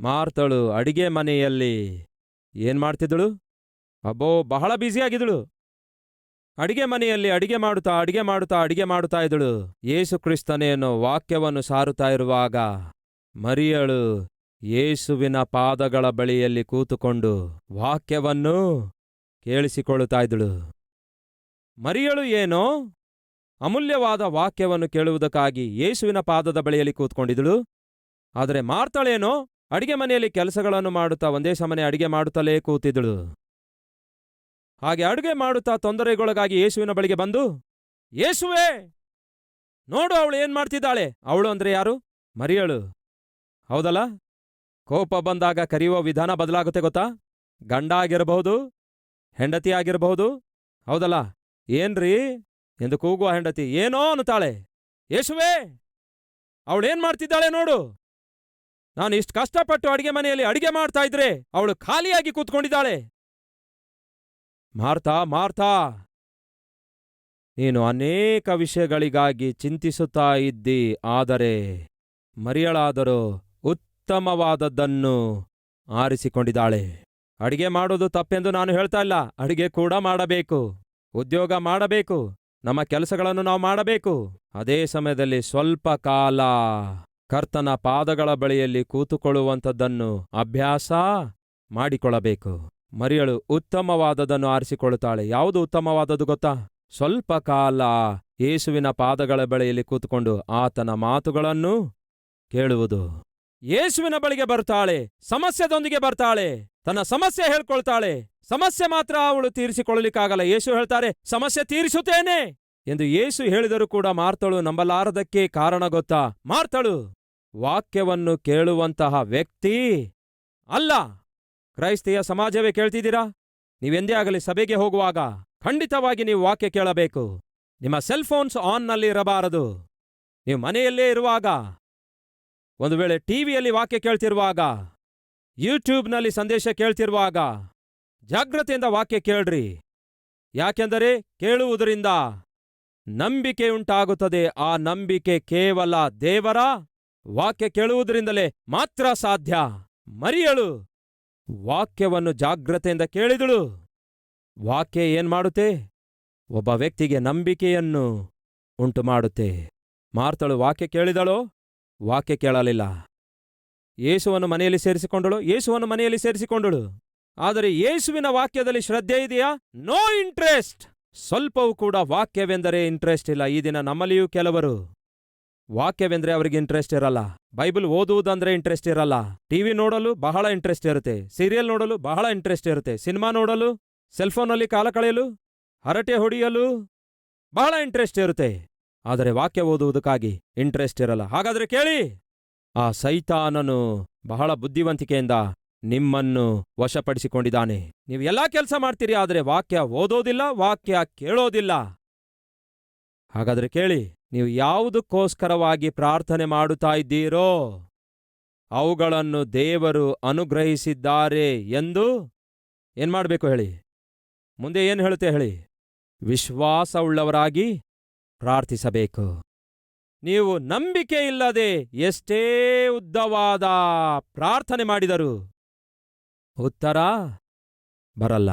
S1: ಮಾರ್ತಳು ಅಡಿಗೆ ಮನೆಯಲ್ಲಿ ಏನ್ ಮಾಡ್ತಿದ್ದಳು ಅಬ್ಬೋ, ಬಹಳ ಬ್ಯುಸಿಯಾಗಿದ್ದಳು ಅಡಿಗೆ ಮನೆಯಲ್ಲಿ ಅಡಿಗೆ ಮಾಡುತ್ತಾ ಅಡಿಗೆ ಮಾಡುತ್ತಾ ಅಡಿಗೆ ಮಾಡುತ್ತಾ ಇದ್ದಳು. ಯೇಸು ಕ್ರಿಸ್ತನೇನೋ ವಾಕ್ಯವನ್ನು ಸಾರುತ್ತಾ ಇರುವಾಗ ಮರಿಯಳು ಯೇಸುವಿನ ಪಾದಗಳ ಬಳಿಯಲ್ಲಿ ಕೂತುಕೊಂಡು ವಾಕ್ಯವನ್ನು ಕೇಳಿಸಿಕೊಳ್ಳುತ್ತಾ ಇದ್ದಳು. ಮರಿಯಳು ಏನೋ ಅಮೂಲ್ಯವಾದ ವಾಕ್ಯವನ್ನು ಕೇಳುವುದಕ್ಕಾಗಿ ಯೇಸುವಿನ ಪಾದದ ಬಳಿಯಲ್ಲಿ ಕೂತ್ಕೊಂಡಿದ್ದಳು. ಆದರೆ ಮಾರ್ತಳೇನೋ ಅಡಿಗೆ ಮನೆಯಲ್ಲಿ ಕೆಲಸಗಳನ್ನು ಮಾಡುತ್ತಾ ಒಂದೇ ಸಮನೆ ಅಡಿಗೆ ಮಾಡುತ್ತಲೇ ಕೂತಿದ್ದಳು. ಹಾಗೆ ಅಡುಗೆ ಮಾಡುತ್ತಾ ತೊಂದರೆಗೊಳಗಾಗಿ ಯೇಸುವಿನ ಬಳಿಗೆ ಬಂದು, ಯೇಸುವೆ, ನೋಡು ಅವಳು ಏನ್ ಮಾಡ್ತಿದ್ದಾಳೆ. ಅವಳು ಅಂದ್ರೆ ಯಾರು? ಮರಿಯಳು. ಹೌದಲ್ಲ? ಕೋಪ ಬಂದಾಗ ಕರೆಯುವ ವಿಧಾನ ಬದಲಾಗುತ್ತೆ ಗೊತ್ತಾ? ಗಂಡ ಆಗಿರಬಹುದು ಹೆಂಡತಿ ಆಗಿರಬಹುದು ಹೌದಲ್ಲ? ಏನ್ರಿ? ಎಂದು ಕೂಗುವ ಹೆಂಡತಿ. ಏನೋ ಅನ್ನುತ್ತಾಳೆ. ಯೇಸುವೆ ಅವಳೇನ್ ಮಾಡ್ತಿದ್ದಾಳೆ ನೋಡು. ನಾನು ಇಷ್ಟು ಕಷ್ಟಪಟ್ಟು ಅಡಿಗೆ ಮನೆಯಲ್ಲಿ ಅಡಿಗೆ ಮಾಡ್ತಾ ಇದ್ರೆ ಅವಳು ಖಾಲಿಯಾಗಿ ಕೂತ್ಕೊಂಡಿದ್ದಾಳೆ. ಮಾರ್ತಾ ಮಾರ್ತಾ. ನೀನು ಅನೇಕ ವಿಷಯಗಳಿಗಾಗಿ ಚಿಂತಿಸುತ್ತಾ ಇದ್ದಿ, ಆದರೆ ಮರಿಯಳಾದರೂ ಉತ್ತಮವಾದದ್ದನ್ನು ಆರಿಸಿಕೊಂಡಿದ್ದಾಳೆ. ಅಡಿಗೆ ಮಾಡೋದು ತಪ್ಪೆಂದು ನಾನು ಹೇಳ್ತಾ ಇಲ್ಲ. ಅಡಿಗೆ ಕೂಡ ಮಾಡಬೇಕು. ಉದ್ಯೋಗ ಮಾಡಬೇಕು. ನಮ್ಮ ಕೆಲಸಗಳನ್ನು ನಾವು ಮಾಡಬೇಕು. ಅದೇ ಸಮಯದಲ್ಲಿ ಸ್ವಲ್ಪ ಕಾಲ ಕರ್ತನ ಪಾದಗಳ ಬಳಿಯಲ್ಲಿ ಕೂತುಕೊಳ್ಳುವಂಥದ್ದನ್ನು ಅಭ್ಯಾಸ ಮಾಡಿಕೊಳ್ಳಬೇಕು. ಮರಿಯಳು ಉತ್ತಮವಾದದನ್ನು ಆರಿಸಿಕೊಳ್ಳುತ್ತಾಳೆ. ಯಾವುದು ಉತ್ತಮವಾದದ್ದು ಗೊತ್ತಾ? ಸ್ವಲ್ಪ ಕಾಲ ಯೇಸುವಿನ ಪಾದಗಳ ಬಳಿಯಲ್ಲಿ ಕೂತುಕೊಂಡು ಆತನ ಮಾತುಗಳನ್ನು ಕೇಳುವುದು. ಯೇಸುವಿನ ಬಳಿಗೆ ಬರ್ತಾಳೆ, ಸಮಸ್ಯೆದೊಂದಿಗೆ ಬರ್ತಾಳೆ, ತನ್ನ ಸಮಸ್ಯೆ ಹೇಳ್ಕೊಳ್ತಾಳೆ. ಸಮಸ್ಯೆ ಮಾತ್ರ ಅವಳು ತೀರಿಸಿಕೊಳ್ಳಲಿಕ್ಕಾಗಲ್ಲ. ಯೇಸು ಹೇಳ್ತಾರೆ, ಸಮಸ್ಯೆ ತೀರಿಸುತ್ತೇನೆ ಎಂದು ಯೇಸು ಹೇಳಿದರೂ ಕೂಡ ಮಾರ್ತಳು ನಂಬಲಾರದಕ್ಕೆ ಕಾರಣ ಗೊತ್ತಾ? ಮಾರ್ತಳು, ವಾಕ್ಯವನ್ನು ಕೇಳುವಂತಹ ವ್ಯಕ್ತಿ ಅಲ್ಲ. ಕ್ರೈಸ್ತಿಯ ಸಮಾಜವೇ ಕೇಳ್ತಿದ್ದೀರಾ? ನೀವೆಂದೇ ಆಗಲಿ ಸಭೆಗೆ ಹೋಗುವಾಗ ಖಂಡಿತವಾಗಿ ನೀವು ವಾಕ್ಯ ಕೇಳಬೇಕು. ನಿಮ್ಮ ಸೆಲ್ ಫೋನ್ಸ್ ಆನ್ನಲ್ಲಿ ಇರಬಾರದು. ನೀವು ಮನೆಯಲ್ಲೇ ಇರುವಾಗ, ಒಂದು ವೇಳೆ ಟಿವಿಯಲ್ಲಿ ವಾಕ್ಯ ಕೇಳ್ತಿರುವಾಗ ಯೂಟ್ಯೂಬ್ನಲ್ಲಿ ಸಂದೇಶ ಕೇಳ್ತಿರುವಾಗ ಜಾಗ್ರತೆಯಿಂದ ವಾಕ್ಯ ಕೇಳ್ರಿ. ಯಾಕೆಂದರೆ ಕೇಳುವುದರಿಂದ ನಂಬಿಕೆ ಉಂಟಾಗುತ್ತದೆ. ಆ ನಂಬಿಕೆ ಕೇವಲ ದೇವರ ವಾಕ್ಯ ಕೇಳುವುದರಿಂದಲೇ ಮಾತ್ರ ಸಾಧ್ಯ. ಮರಿಯಳು. ವಾಕ್ಯವನ್ನು ಜಾಗ್ರತೆಯಿಂದ ಕೇಳಿದಳು. ವಾಕ್ಯ ಏನ್ ಮಾಡುತ್ತೆ? ಒಬ್ಬ ವ್ಯಕ್ತಿಗೆ ನಂಬಿಕೆಯನ್ನು ಉಂಟು ಮಾಡುತ್ತೆ ಮಾರ್ತಳು ವಾಕ್ಯ ಕೇಳಿದಳೋ? ವಾಕ್ಯ ಕೇಳಲಿಲ್ಲ. ಯೇಸುವನ್ನು ಮನೆಯಲ್ಲಿ ಸೇರಿಸಿಕೊಂಡಳು? ಯೇಸುವನ್ನು ಮನೆಯಲ್ಲಿ ಸೇರಿಸಿಕೊಂಡಳು. ಆದರೆ ಯೇಸುವಿನ ವಾಕ್ಯದಲ್ಲಿ ಶ್ರದ್ಧೆ ಇದೆಯಾ? No interest! ಸ್ವಲ್ಪವೂ ಕೂಡ ವಾಕ್ಯವೆಂದರೆ ಇಂಟ್ರೆಸ್ಟ್ ಇಲ್ಲ. ಈ ದಿನ ನಮ್ಮಲ್ಲಿಯೂ ಕೆಲವರು ವಾಕ್ಯವೆಂದ್ರೆ ಅವರಿಗೆ ಇಂಟ್ರೆಸ್ಟ್ ಇರಲ್ಲ. ಬೈಬಲ್ ಓದುವುದಂದ್ರೆ ಇಂಟ್ರೆಸ್ಟ್ ಇರಲ್ಲ. ಟಿವಿ ನೋಡಲು ಬಹಳ ಇಂಟ್ರೆಸ್ಟ್ ಇರುತ್ತೆ. ಸೀರಿಯಲ್ ನೋಡಲು ಬಹಳ ಇಂಟ್ರೆಸ್ಟ್ ಇರುತ್ತೆ. ಸಿನಿಮಾ ನೋಡಲು ಸೆಲ್ಫೋನಲ್ಲಿ ಕಾಲ ಕಳೆಯಲು, ಹರಟೆ ಹೊಡೆಯಲು ಬಹಳ ಇಂಟ್ರೆಸ್ಟ್ ಇರುತ್ತೆ. ಆದರೆ ವಾಕ್ಯ ಓದುವುದಕ್ಕಾಗಿ ಇಂಟ್ರೆಸ್ಟ್ ಇರಲ್ಲ. ಹಾಗಾದ್ರೆ ಕೇಳಿ, ಆ ಸೈತಾನನು ಬಹಳ ಬುದ್ಧಿವಂತಿಕೆಯಿಂದ ನಿಮ್ಮನ್ನು ವಶಪಡಿಸಿಕೊಂಡಿದ್ದಾನೆ. ನೀವು ಎಲ್ಲಾ ಕೆಲಸ ಮಾಡ್ತೀರಿ, ಆದರೆ ವಾಕ್ಯ ಓದೋದಿಲ್ಲ, ವಾಕ್ಯ ಕೇಳೋದಿಲ್ಲ. ಹಾಗಾದ್ರೆ ಕೇಳಿ ನೀವು ಯಾವುದಕ್ಕೋಸ್ಕರವಾಗಿ ಪ್ರಾರ್ಥನೆ ಮಾಡುತ್ತಾ ಇದ್ದೀರೋ, ಅವುಗಳನ್ನು ದೇವರು ಅನುಗ್ರಹಿಸಿದ್ದಾರೆ ಎಂದು ಏನು ಮಾಡಬೇಕು ಹೇಳಿ? ಮುಂದೆ ಏನು ಹೇಳುತ್ತೆ ಹೇಳಿ? ವಿಶ್ವಾಸವುಳ್ಳವರಾಗಿ ಪ್ರಾರ್ಥಿಸಬೇಕು. ನೀವು ನಂಬಿಕೆ ಇಲ್ಲದೆ ಎಷ್ಟೇ ಉದ್ದವಾದ ಪ್ರಾರ್ಥನೆ ಮಾಡಿದರು ಉತ್ತರ ಬರಲ್ಲ.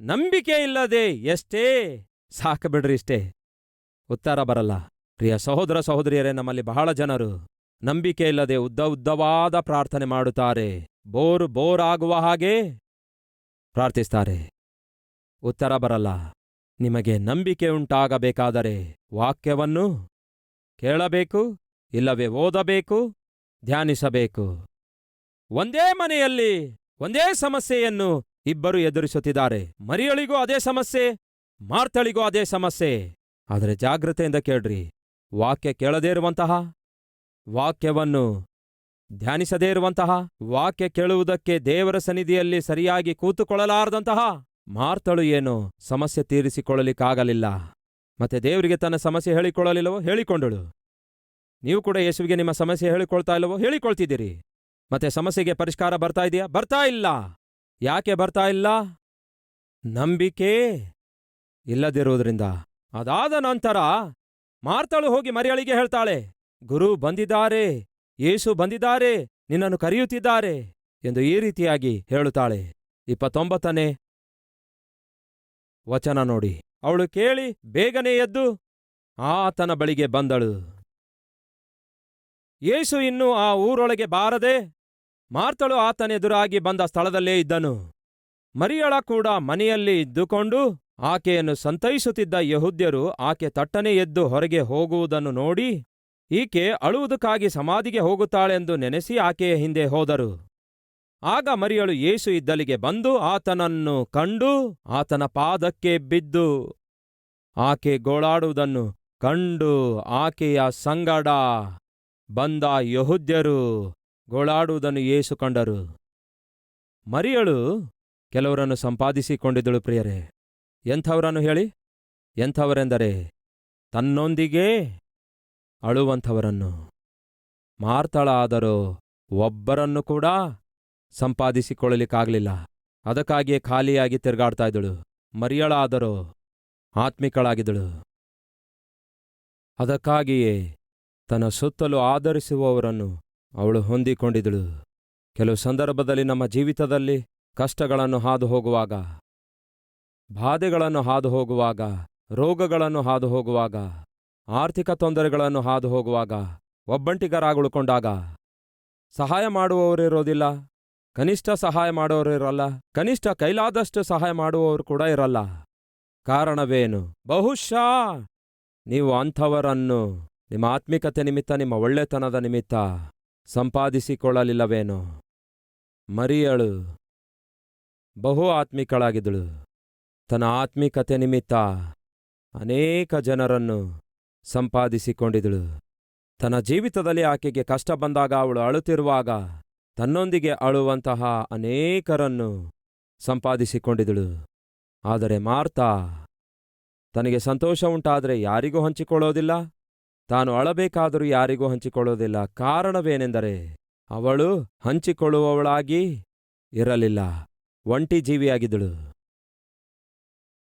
S1: ನಂಬಿಕೆ ಇಲ್ಲದೆ ಎಷ್ಟೇ ಸಾಕು ಬಿಡ್ರಿ ಇಷ್ಟೇ, ಉತ್ತರ ಬರಲ್ಲ. ಪ್ರಿಯ ಸಹೋದರ ಸಹೋದರಿಯರೇ, ನಮ್ಮಲ್ಲಿ ಬಹಳ ಜನರು ನಂಬಿಕೆ ಇಲ್ಲದೆ ಉದ್ದ ಉದ್ದವಾದ ಪ್ರಾರ್ಥನೆ ಮಾಡುತ್ತಾರೆ. ಬೋರ್ ಬೋರ್ ಆಗುವ ಹಾಗೆ ಪ್ರಾರ್ಥಿಸ್ತಾರೆ. ಉತ್ತರ ಬರಲ್ಲ. ನಿಮಗೆ ನಂಬಿಕೆ ಉಂಟಾಗಬೇಕಾದರೆ ವಾಕ್ಯವನ್ನು ಕೇಳಬೇಕು, ಇಲ್ಲವೇ ಓದಬೇಕು, ಧ್ಯಾನಿಸಬೇಕು. ಒಂದೇ ಮನೆಯಲ್ಲಿ ಒಂದೇ ಸಮಸ್ಯೆಯನ್ನು ಇಬ್ಬರು ಎದುರಿಸುತ್ತಿದ್ದಾರೆ. ಮರಿಯಳಿಗೂ ಅದೇ ಸಮಸ್ಯೆ ಮಾರ್ತಳಿಗೂ ಅದೇ ಸಮಸ್ಯೆ. ಆದರೆ ಜಾಗ್ರತೆಯಿಂದ ಕೇಳ್ರಿ. ವಾಕ್ಯ ಕೇಳದೇ ಇರುವಂತಹ, ವಾಕ್ಯವನ್ನು ಧ್ಯಾನಿಸದೇ ಇರುವಂತಹ, ವಾಕ್ಯ ಕೇಳುವುದಕ್ಕೆ ದೇವರ ಸನ್ನಿಧಿಯಲ್ಲಿ ಸರಿಯಾಗಿ ಕೂತುಕೊಳ್ಳಲಾರದಂತಹ ಮಾರ್ತಳು ಏನು? ಸಮಸ್ಯೆ ತೀರಿಸಿಕೊಳ್ಳಲಿಕ್ಕಾಗಲಿಲ್ಲ. ಮತ್ತೆ ದೇವರಿಗೆ ತನ್ನ ಸಮಸ್ಯೆ ಹೇಳಿಕೊಳ್ಳಲಿಲ್ಲವೋ? ಹೇಳಿಕೊಂಡಳು. ನೀವು ಕೂಡ ಯೇಸುವಿಗೆ ನಿಮ್ಮ ಸಮಸ್ಯೆ ಹೇಳಿಕೊಳ್ತಾ ಇಲ್ಲವೋ? ಹೇಳಿಕೊಳ್ತಿದ್ದೀರಿ. ಮತ್ತೆ ಸಮಸ್ಯೆಗೆ ಪರಿಷ್ಕಾರ ಬರ್ತಾ ಇದೆಯಾ? ಬರ್ತಾ ಇಲ್ಲ. ಯಾಕೆ ಬರ್ತಾ ಇಲ್ಲ? ನಂಬಿಕೆ ಇಲ್ಲದಿರುವುದರಿಂದ. ಅದಾದ ನಂತರ ಮಾರ್ತಳು ಹೋಗಿ ಮರಿಯಳಿಗೆ ಹೇಳ್ತಾಳೆ, ಗುರು ಬಂದಿದ್ದಾರೆ, ಯೇಸು ಬಂದಿದ್ದಾರೆ, ನಿನ್ನನ್ನು ಕರೆಯುತ್ತಿದ್ದಾರೆ ಎಂದು ಈ ರೀತಿಯಾಗಿ ಹೇಳುತ್ತಾಳೆ. ಇಪ್ಪತ್ತೊಂಬತ್ತನೇ ವಚನ ನೋಡಿ. ಅವಳು ಕೇಳಿ ಬೇಗನೆ ಎದ್ದು ಆತನ ಬಳಿಗೆ ಬಂದಳು. ಯೇಸು ಇನ್ನೂ ಆ ಊರೊಳಗೆ ಬಾರದೆ ಮಾರ್ತಳು ಆತನೆದುರಾಗಿ ಬಂದ ಸ್ಥಳದಲ್ಲೇ ಇದ್ದನು. ಮರಿಯಳ ಕೂಡ ಮನೆಯಲ್ಲಿ ಇದ್ದುಕೊಂಡು ಆಕೆಯನ್ನು ಸಂತೈಸುತ್ತಿದ್ದ ಯಹುದ್ಯರು ಆಕೆ ತಟ್ಟನೆ ಎದ್ದು ಹೊರಗೆ ಹೋಗುವುದನ್ನು ನೋಡಿ, ಈಕೆ ಅಳುವುದಕ್ಕಾಗಿ ಸಮಾಧಿಗೆ ಹೋಗುತ್ತಾಳೆಂದು ನೆನೆಸಿ ಆಕೆಯ ಹಿಂದೆ ಹೋದರು. ಆಗ ಮರಿಯಳು ಯೇಸು ಇದ್ದಲಿಗೆ ಬಂದು ಆತನನ್ನು ಕಂಡು ಆತನ ಪಾದಕ್ಕೆ ಬಿದ್ದು ಆಕೆ ಗೋಳಾಡುವುದನ್ನು ಕಂಡು ಆಕೆಯ ಸಂಗಡ ಬಂದ ಯಹುದ್ಯರು ಗೋಳಾಡುವುದನ್ನು ಯೇಸು ಕಂಡರು. ಮರಿಯಳು ಕೆಲವರನ್ನು ಸಂಪಾದಿಸಿಕೊಂಡಿದ್ದಳು ಪ್ರಿಯರೇ. ಎಂಥವರನ್ನು ಹೇಳಿ? ಎಂಥವರೆಂದರೆ ತನ್ನೊಂದಿಗೆ ಅಳುವಂಥವರನ್ನು. ಮಾರ್ತಳ ಆದರೂ ಒಬ್ಬರನ್ನು ಕೂಡ ಸಂಪಾದಿಸಿಕೊಳ್ಳಲಿಕ್ಕಾಗಲಿಲ್ಲ. ಅದಕ್ಕಾಗಿಯೇ ಖಾಲಿಯಾಗಿ ತಿರುಗಾಡ್ತಾ ಇದ್ದಳು. ಮರಿಯಳಾದರೂ ಆತ್ಮಿಕಳಾಗಿದ್ದಳು. ಅದಕ್ಕಾಗಿಯೇ ತನ್ನ ಸುತ್ತಲೂ ಆಧರಿಸುವವರನ್ನು ಅವಳು ಹೊಂದಿಕೊಂಡಿದಳು ಕೆಲವು ಸಂದರ್ಭದಲ್ಲಿ ನಮ್ಮ ಜೀವಿತದಲ್ಲಿ ಕಷ್ಟಗಳನ್ನು ಹಾದು ಹೋಗುವಾಗ ಬಾಧೆಗಳನ್ನು ಹಾದು ಹೋಗುವಾಗ ರೋಗಗಳನ್ನು ಹಾದು ಹೋಗುವಾಗ ಆರ್ಥಿಕ ತೊಂದರೆಗಳನ್ನು ಹಾದು ಹೋಗುವಾಗ ಒಬ್ಬಂಟಿಗರಾಗುಳ್ಕೊಂಡಾಗ ಸಹಾಯ ಮಾಡುವವರಿರೋದಿಲ್ಲ, ಕನಿಷ್ಠ ಸಹಾಯ ಮಾಡೋರು ಇರಲ್ಲ ಕನಿಷ್ಠ ಕೈಲಾದಷ್ಟು ಸಹಾಯ ಮಾಡುವವರು ಕೂಡ ಇರಲ್ಲ. ಕಾರಣವೇನು? ಬಹುಶಃ ನೀವು ಅಂಥವರನ್ನು ನಿಮ್ಮ ಆತ್ಮಿಕತೆ ನಿಮಿತ್ತ, ನಿಮ್ಮ ಒಳ್ಳೆತನದ ನಿಮಿತ್ತ ಸಂಪಾದಿಸಿಕೊಳ್ಳಲಿಲ್ಲವೇನೋ? ಮರಿಯಳು. ಬಹು ಆತ್ಮಿಕಳಾಗಿದ್ದಳು. ತನ್ನ ಆತ್ಮಿಕತೆ ನಿಮಿತ್ತ ಅನೇಕ ಜನರನ್ನು ಸಂಪಾದಿಸಿಕೊಂಡಿದಳು. ತನ್ನ ಜೀವಿತದಲ್ಲಿ ಆಕೆಗೆ ಕಷ್ಟ ಬಂದಾಗ ಅವಳು ಅಳುತ್ತಿರುವಾಗ ತನ್ನೊಂದಿಗೆ ಅಳುವಂತಹ ಅನೇಕರನ್ನು ಸಂಪಾದಿಸಿಕೊಂಡಿದಳು. ಆದರೆ ಮಾರ್ತಾ, ತನಗೆ ಸಂತೋಷ ಉಂಟಾದರೆ ಯಾರಿಗೂ ಹಂಚಿಕೊಳ್ಳೋದಿಲ್ಲ. ತಾನು ಅಳಬೇಕಾದರೂ ಯಾರಿಗೂ ಹಂಚಿಕೊಳ್ಳೋದಿಲ್ಲ. ಕಾರಣವೇನೆಂದರೆ ಅವಳು ಹಂಚಿಕೊಳ್ಳುವವಳಾಗಿ ಇರಲಿಲ್ಲ. ಒಂಟಿ ಜೀವಿಯಾಗಿದ್ದಳು.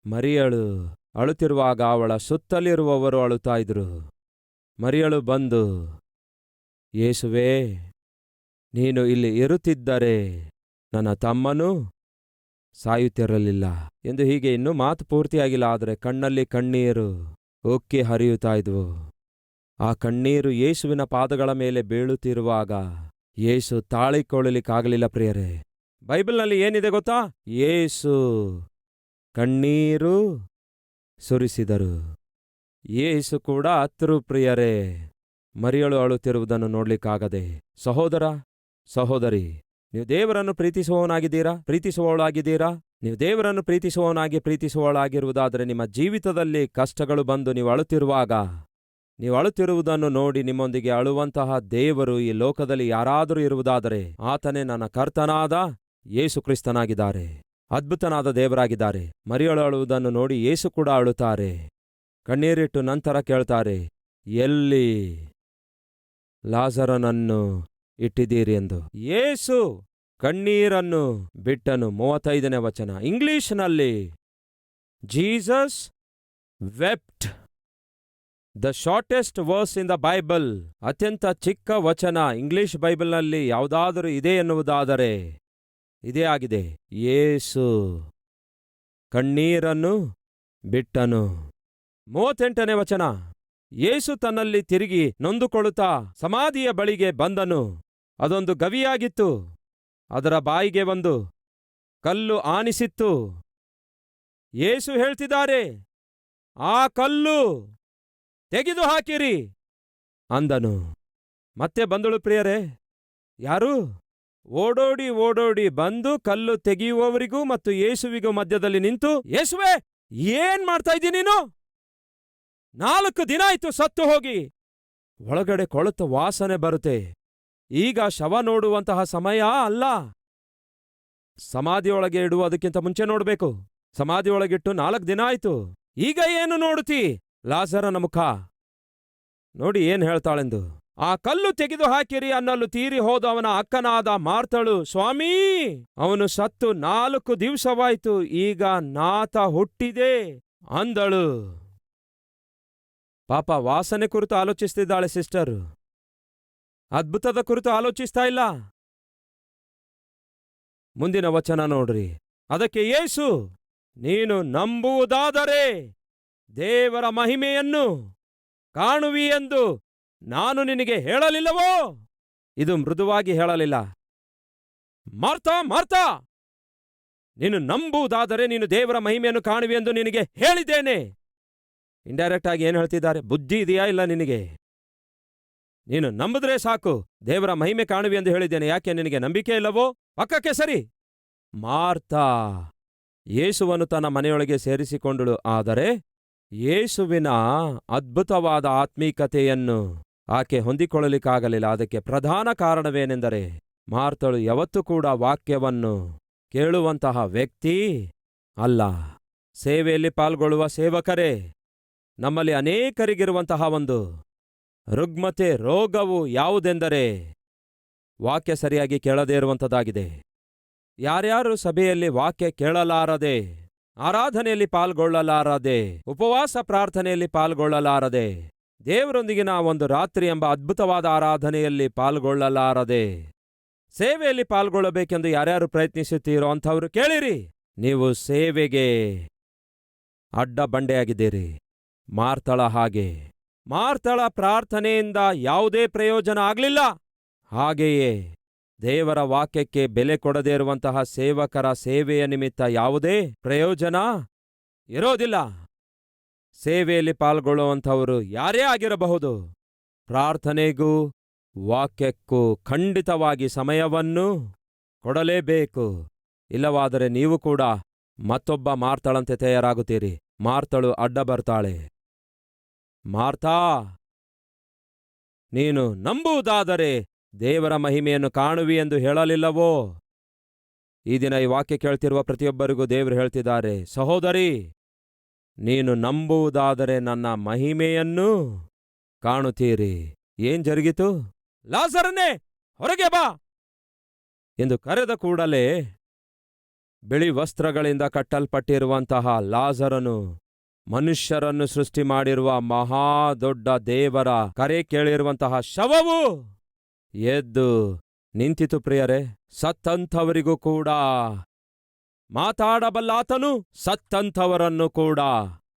S1: ಮರಿಯಳು ಅಳುತ್ತಿರುವಾಗ ಅವಳ ಸುತ್ತಲಿರುವವರು ಅಳುತ್ತಾ ಇದ್ರು ಮರಿಯಳು ಬಂದು, ಯೇಸುವೇ, ನೀನು ಇಲ್ಲಿ ಇರುತ್ತಿದ್ದರೆ ನನ್ನ ತಮ್ಮನೂ ಸಾಯುತ್ತಿರಲಿಲ್ಲ ಎಂದು ಹೀಗೆ ಇನ್ನೂ ಮಾತು ಪೂರ್ತಿಯಾಗಿಲ್ಲ, ಆದರೆ ಕಣ್ಣಲ್ಲಿ ಕಣ್ಣೀರು ಉಕ್ಕಿ ಹರಿಯುತ್ತಾ ಇದ್ವು ಆ ಕಣ್ಣೀರು ಯೇಸುವಿನ ಪಾದಗಳ ಮೇಲೆ ಬೀಳುತ್ತಿರುವಾಗ ಯೇಸು ತಾಳಿಕೊಳ್ಳಲಿಕ್ಕಾಗಲಿಲ್ಲ, ಪ್ರಿಯರೇ. ಬೈಬಲ್ನಲ್ಲಿ ಏನಿದೆ ಗೊತ್ತಾ? ಯೇಸು ಕಣ್ಣೀರು ಸುರಿಸಿದರು. ಯೇಸು ಕೂಡ ಅತ್ರು ಪ್ರಿಯರೇ ಮರಿಯಳು ಅಳುತ್ತಿರುವುದನ್ನು ನೋಡ್ಲಿಕ್ಕಾಗದೆ, ಸಹೋದರ, ಸಹೋದರಿ, ನೀವು ದೇವರನ್ನು ಪ್ರೀತಿಸುವವನಾಗಿದ್ದೀರಾ? ಪ್ರೀತಿಸುವವಳಾಗಿದ್ದೀರಾ? ನೀವು ದೇವರನ್ನು ಪ್ರೀತಿಸುವವನಾಗಿ ಪ್ರೀತಿಸುವವಳಾಗಿರುವುದಾದರೆ ನಿಮ್ಮ ಜೀವಿತದಲ್ಲಿ ಕಷ್ಟಗಳು ಬಂದು ನೀವು ಅಳುತ್ತಿರುವಾಗ ನೀವು ಅಳುತ್ತಿರುವುದನ್ನು ನೋಡಿ ನಿಮ್ಮೊಂದಿಗೆ ಅಳುವಂತಹ ದೇವರು ಈ ಲೋಕದಲ್ಲಿ ಯಾರಾದರೂ ಇರುವುದಾದರೆ ಆತನೇ ನನ್ನ ಕರ್ತನಾದ ಯೇಸು ಕ್ರಿಸ್ತನಾಗಿದ್ದಾರೆ. ಅದ್ಭುತನಾದ ದೇವರಾಗಿದ್ದಾರೆ. ಮರಿಯಳು ಅಳುವುದನ್ನು ನೋಡಿ ಯೇಸು ಕೂಡ ಅಳುತ್ತಾರೆ. ಕಣ್ಣೀರಿಟ್ಟು ನಂತರ ಕೇಳ್ತಾರೆ, ಎಲ್ಲಿ ಲಾಜರನನ್ನು ಇಟ್ಟಿದ್ದೀರಿ ಎಂದು? ಯೇಸು ಕಣ್ಣೀರನ್ನು ಬಿಟ್ಟನು. ಮೂವತ್ತೈದನೇ ವಚನ. ಇಂಗ್ಲಿಷ್ನಲ್ಲಿ, Jesus wept the shortest verse in the Bible. ಅತ್ಯಂತ ಚಿಕ್ಕ ವಚನ. ಇಂಗ್ಲಿಷ್ ಬೈಬಲ್ನಲ್ಲಿ ಯಾವುದಾದರೂ ಇದೆ ಎನ್ನುವುದಾದರೆ ಇದೇ ಆಗಿದೆ. ಯೇಸು ಕಣ್ಣೀರನ್ನು ಬಿಟ್ಟನು. ಮೂವತ್ತೆಂಟನೇ ವಚನ. ಯೇಸು ತನ್ನಲ್ಲಿ ತಿರುಗಿ ನೊಂದುಕೊಳ್ಳುತ್ತಾ ಸಮಾಧಿಯ ಬಳಿಗೆ ಬಂದನು. ಅದೊಂದು ಗವಿಯಾಗಿತ್ತು. ಅದರ ಬಾಯಿಗೆ ಒಂದು ಕಲ್ಲು ಆನಿಸಿತ್ತು. ಯೇಸು ಹೇಳ್ತಿದ್ದಾರೆ, ಆ ಕಲ್ಲು ತೆಗೆದು ಹಾಕಿರಿ ಅಂದನು. ಮತ್ತೆ ಬಂದಳು ಪ್ರಿಯರೇ, ಯಾರು? ಓಡೋಡಿ ಓಡೋಡಿ ಬಂದು ಕಲ್ಲು ತೆಗೆಯುವವರಿಗೂ ಮತ್ತು ಯೇಸುವಿಗೂ ಮಧ್ಯದಲ್ಲಿ ನಿಂತು, ಯೇಸುವೆ, ಏನ್ ಮಾಡ್ತಾ ಇದ್ದೀನಿ ನೀನು? ನಾಲ್ಕು ದಿನ ಆಯ್ತು ಸತ್ತು ಹೋಗಿ. ಒಳಗಡೆ ಕೊಳತ ವಾಸನೆ ಬರುತ್ತೆ. ಈಗ ಶವ ನೋಡುವಂತಹ ಸಮಯ ಅಲ್ಲ. ಸಮಾಧಿಯೊಳಗೆ ಇಡುವುದಕ್ಕಿಂತ ಮುಂಚೆ ನೋಡ್ಬೇಕು. ಸಮಾಧಿಯೊಳಗಿಟ್ಟು ನಾಲ್ಕು ದಿನ ಆಯ್ತು. ಈಗ ಏನು ನೋಡುತ್ತಿ? ಲಾಸರನ ಮುಖ. ನೋಡಿ ಏನ್ ಹೇಳ್ತಾಳೆಂದು. ಆ ಕಲ್ಲು ತೆಗೆದು ಹಾಕಿರಿ ಅನ್ನಲು ತೀರಿ ಹೋದ ಅವನ ಅಕ್ಕನಾದ ಮಾರ್ತಳು ಸ್ವಾಮೀ, ಅವನು ಸತ್ತು ನಾಲ್ಕು ದಿವಸವಾಯಿತು, ಈಗ ನಾತ ಹುಟ್ಟಿದೆ ಅಂದಳು. ಪಾಪ ವಾಸನೆ ಕುರಿತು ಆಲೋಚಿಸ್ತಿದ್ದಾಳೆ ಸಿಸ್ಟರ್. ಅದ್ಭುತದ ಕುರಿತು ಆಲೋಚಿಸ್ತಾ ಇಲ್ಲ. ಮುಂದಿನ ವಚನ ನೋಡ್ರಿ. ಅದಕ್ಕೆ ಏಸು ನೀನು ನಂಬುವುದಾದರೆ ದೇವರ ಮಹಿಮೆಯನ್ನು ಕಾಣುವಿ ಎಂದು ನಾನು ನಿನಗೆ ಹೇಳಲಿಲ್ಲವೋ? ಇದು ಮೃದುವಾಗಿ ಹೇಳಲಿಲ್ಲ. ಮಾರ್ತಾ ಮಾರ್ತಾ! ನೀನು ನಂಬುವುದಾದರೆ ನೀನು ದೇವರ ಮಹಿಮೆಯನ್ನು ಕಾಣುವೆ ಎಂದು ನಿನಗೆ ಹೇಳಿದ್ದೇನೆ. ಇಂಡೈರೆಕ್ಟ್ ಆಗಿ ಏನು ಹೇಳ್ತಿದ್ದಾರೆ? ಬುದ್ಧಿ ಇದೆಯಾ ಇಲ್ಲ ನಿನಗೆ? ನೀನು ನಂಬಿದ್ರೆ ಸಾಕು. ದೇವರ ಮಹಿಮೆ ಕಾಣುವೆ ಎಂದು ಹೇಳಿದ್ದೇನೆ. ಯಾಕೆ ನಿನಗೆ ನಂಬಿಕೆ ಇಲ್ಲವೋ? ಪಕ್ಕಕ್ಕೆ ಸರಿ. ಮಾರ್ತಾ! ಯೇಸುವನ್ನು ತನ್ನ ಮನೆಯೊಳಗೆ ಸೇರಿಸಿಕೊಂಡಳು. ಆದರೆ ಯೇಸುವಿನ ಅದ್ಭುತವಾದ ಆತ್ಮೀಕತೆಯನ್ನು ಆಕೆ ಹೊಂದಿಕೊಳ್ಳಲಿಕ್ಕಾಗಲಿಲ್ಲ. ಅದಕ್ಕೆ ಪ್ರಧಾನ ಕಾರಣವೇನೆಂದರೆ ಮಾರ್ತಳು ಯಾವತ್ತೂ ಕೂಡ ವಾಕ್ಯವನ್ನು ಕೇಳುವಂತಹ ವ್ಯಕ್ತಿ ಅಲ್ಲ. ಸೇವೆಯಲ್ಲಿ ಪಾಲ್ಗೊಳ್ಳುವ ಸೇವಕರೇ, ನಮ್ಮಲ್ಲಿ ಅನೇಕರಿಗಿರುವಂತಹ ಒಂದು ರುಗ್ಮತೆ ರೋಗವು ಯಾವುದೆಂದರೆ, ವಾಕ್ಯ ಸರಿಯಾಗಿ ಕೇಳದೇ ಇರುವಂಥದ್ದಾಗಿದೆ. ಯಾರ್ಯಾರು ಸಭೆಯಲ್ಲಿ ವಾಕ್ಯ ಕೇಳಲಾರದೆ, ಆರಾಧನೆಯಲ್ಲಿ ಪಾಲ್ಗೊಳ್ಳಲಾರದೆ, ಉಪವಾಸ ಪ್ರಾರ್ಥನೆಯಲ್ಲಿ ಪಾಲ್ಗೊಳ್ಳಲಾರದೆ ದೇವರೊಂದಿಗಿನ ಒಂದು ರಾತ್ರಿ ಎಂಬ ಅದ್ಭುತವಾದ ಆರಾಧನೆಯಲ್ಲಿ ಪಾಲ್ಗೊಳ್ಳಲಾರದೆ, ಸೇವೆಯಲ್ಲಿ ಪಾಲ್ಗೊಳ್ಳಬೇಕೆಂದು ಯಾರ್ಯಾರು ಪ್ರಯತ್ನಿಸುತ್ತೀರೋ ಅಂಥವ್ರು ಕೇಳಿರಿ. ನೀವು ಸೇವೆಗೆ ಅಡ್ಡ ಬಂಡೆಯಾಗಿದ್ದೀರಿ. ಮಾರ್ತಳ ಹಾಗೆ. ಮಾರ್ತಳ ಪ್ರಾರ್ಥನೆಯಿಂದ ಯಾವುದೇ ಪ್ರಯೋಜನ ಆಗಲಿಲ್ಲ. ಹಾಗೆಯೇ ದೇವರ ವಾಕ್ಯಕ್ಕೆ ಬೆಲೆ ಕೊಡದೇ ಇರುವಂತಹ ಸೇವಕರ ಸೇವೆಯ ನಿಮಿತ್ತ ಯಾವುದೇ ಪ್ರಯೋಜನ ಇರೋದಿಲ್ಲ. ಸೇವೆಯಲ್ಲಿ ಪಾಲ್ಗೊಳ್ಳುವಂಥವರು ಯಾರೇ ಆಗಿರಬಹುದು, ಪ್ರಾರ್ಥನೆಗೂ ವಾಕ್ಯಕ್ಕೂ ಖಂಡಿತವಾಗಿ ಸಮಯವನ್ನು ಕೊಡಲೇಬೇಕು. ಇಲ್ಲವಾದರೆ ನೀವು ಕೂಡ ಮತ್ತೊಬ್ಬ ಮಾರ್ತಳಂತೆ ತಯಾರಾಗುತ್ತೀರಿ. ಮಾರ್ತಳು ಅಡ್ಡ ಬರ್ತಾಳೆ. ಮಾರ್ತಾ, ನೀನು ನಂಬುವುದಾದರೆ ದೇವರ ಮಹಿಮೆಯನ್ನು ಕಾಣುವಿ ಎಂದು ಹೇಳಲಿಲ್ಲವೋ? ಈ ದಿನ ಈ ವಾಕ್ಯ ಕೇಳ್ತಿರುವ ಪ್ರತಿಯೊಬ್ಬರಿಗೂ ದೇವರು ಹೇಳ್ತಿದ್ದಾರೆ, ಸಹೋದರಿ ನೀನು ನಂಬುವುದಾದರೆ ನನ್ನ ಮಹಿಮೆಯನ್ನು ಕಾಣುತ್ತೀರಿ. ಏನ್ ಜರುಗಿತು? ಲಾಸರನ್ನೇ, ಹೊರಗೆ ಬಾ! ಎಂದು ಕರೆದ ಕೂಡಲೇ ಬಿಳಿ ವಸ್ತ್ರಗಳಿಂದ ಕಟ್ಟಲ್ಪಟ್ಟಿರುವಂತಹ ಲಾಜರನು ಮನುಷ್ಯರನ್ನು ಸೃಷ್ಟಿ ಮಾಡಿರುವ ಮಹಾ ದೊಡ್ಡ ದೇವರ ಕರೆ ಕೇಳಿರುವಂತಹ ಶವವು ಎದ್ದು ನಿಂತಿತು ಪ್ರಿಯರೇ, ಸತ್ತಂಥವರಿಗೂ ಕೂಡ ಮಾತಾಡಬಲ್ಲಾತನು, ಸತ್ತಂಥವರನ್ನು ಕೂಡ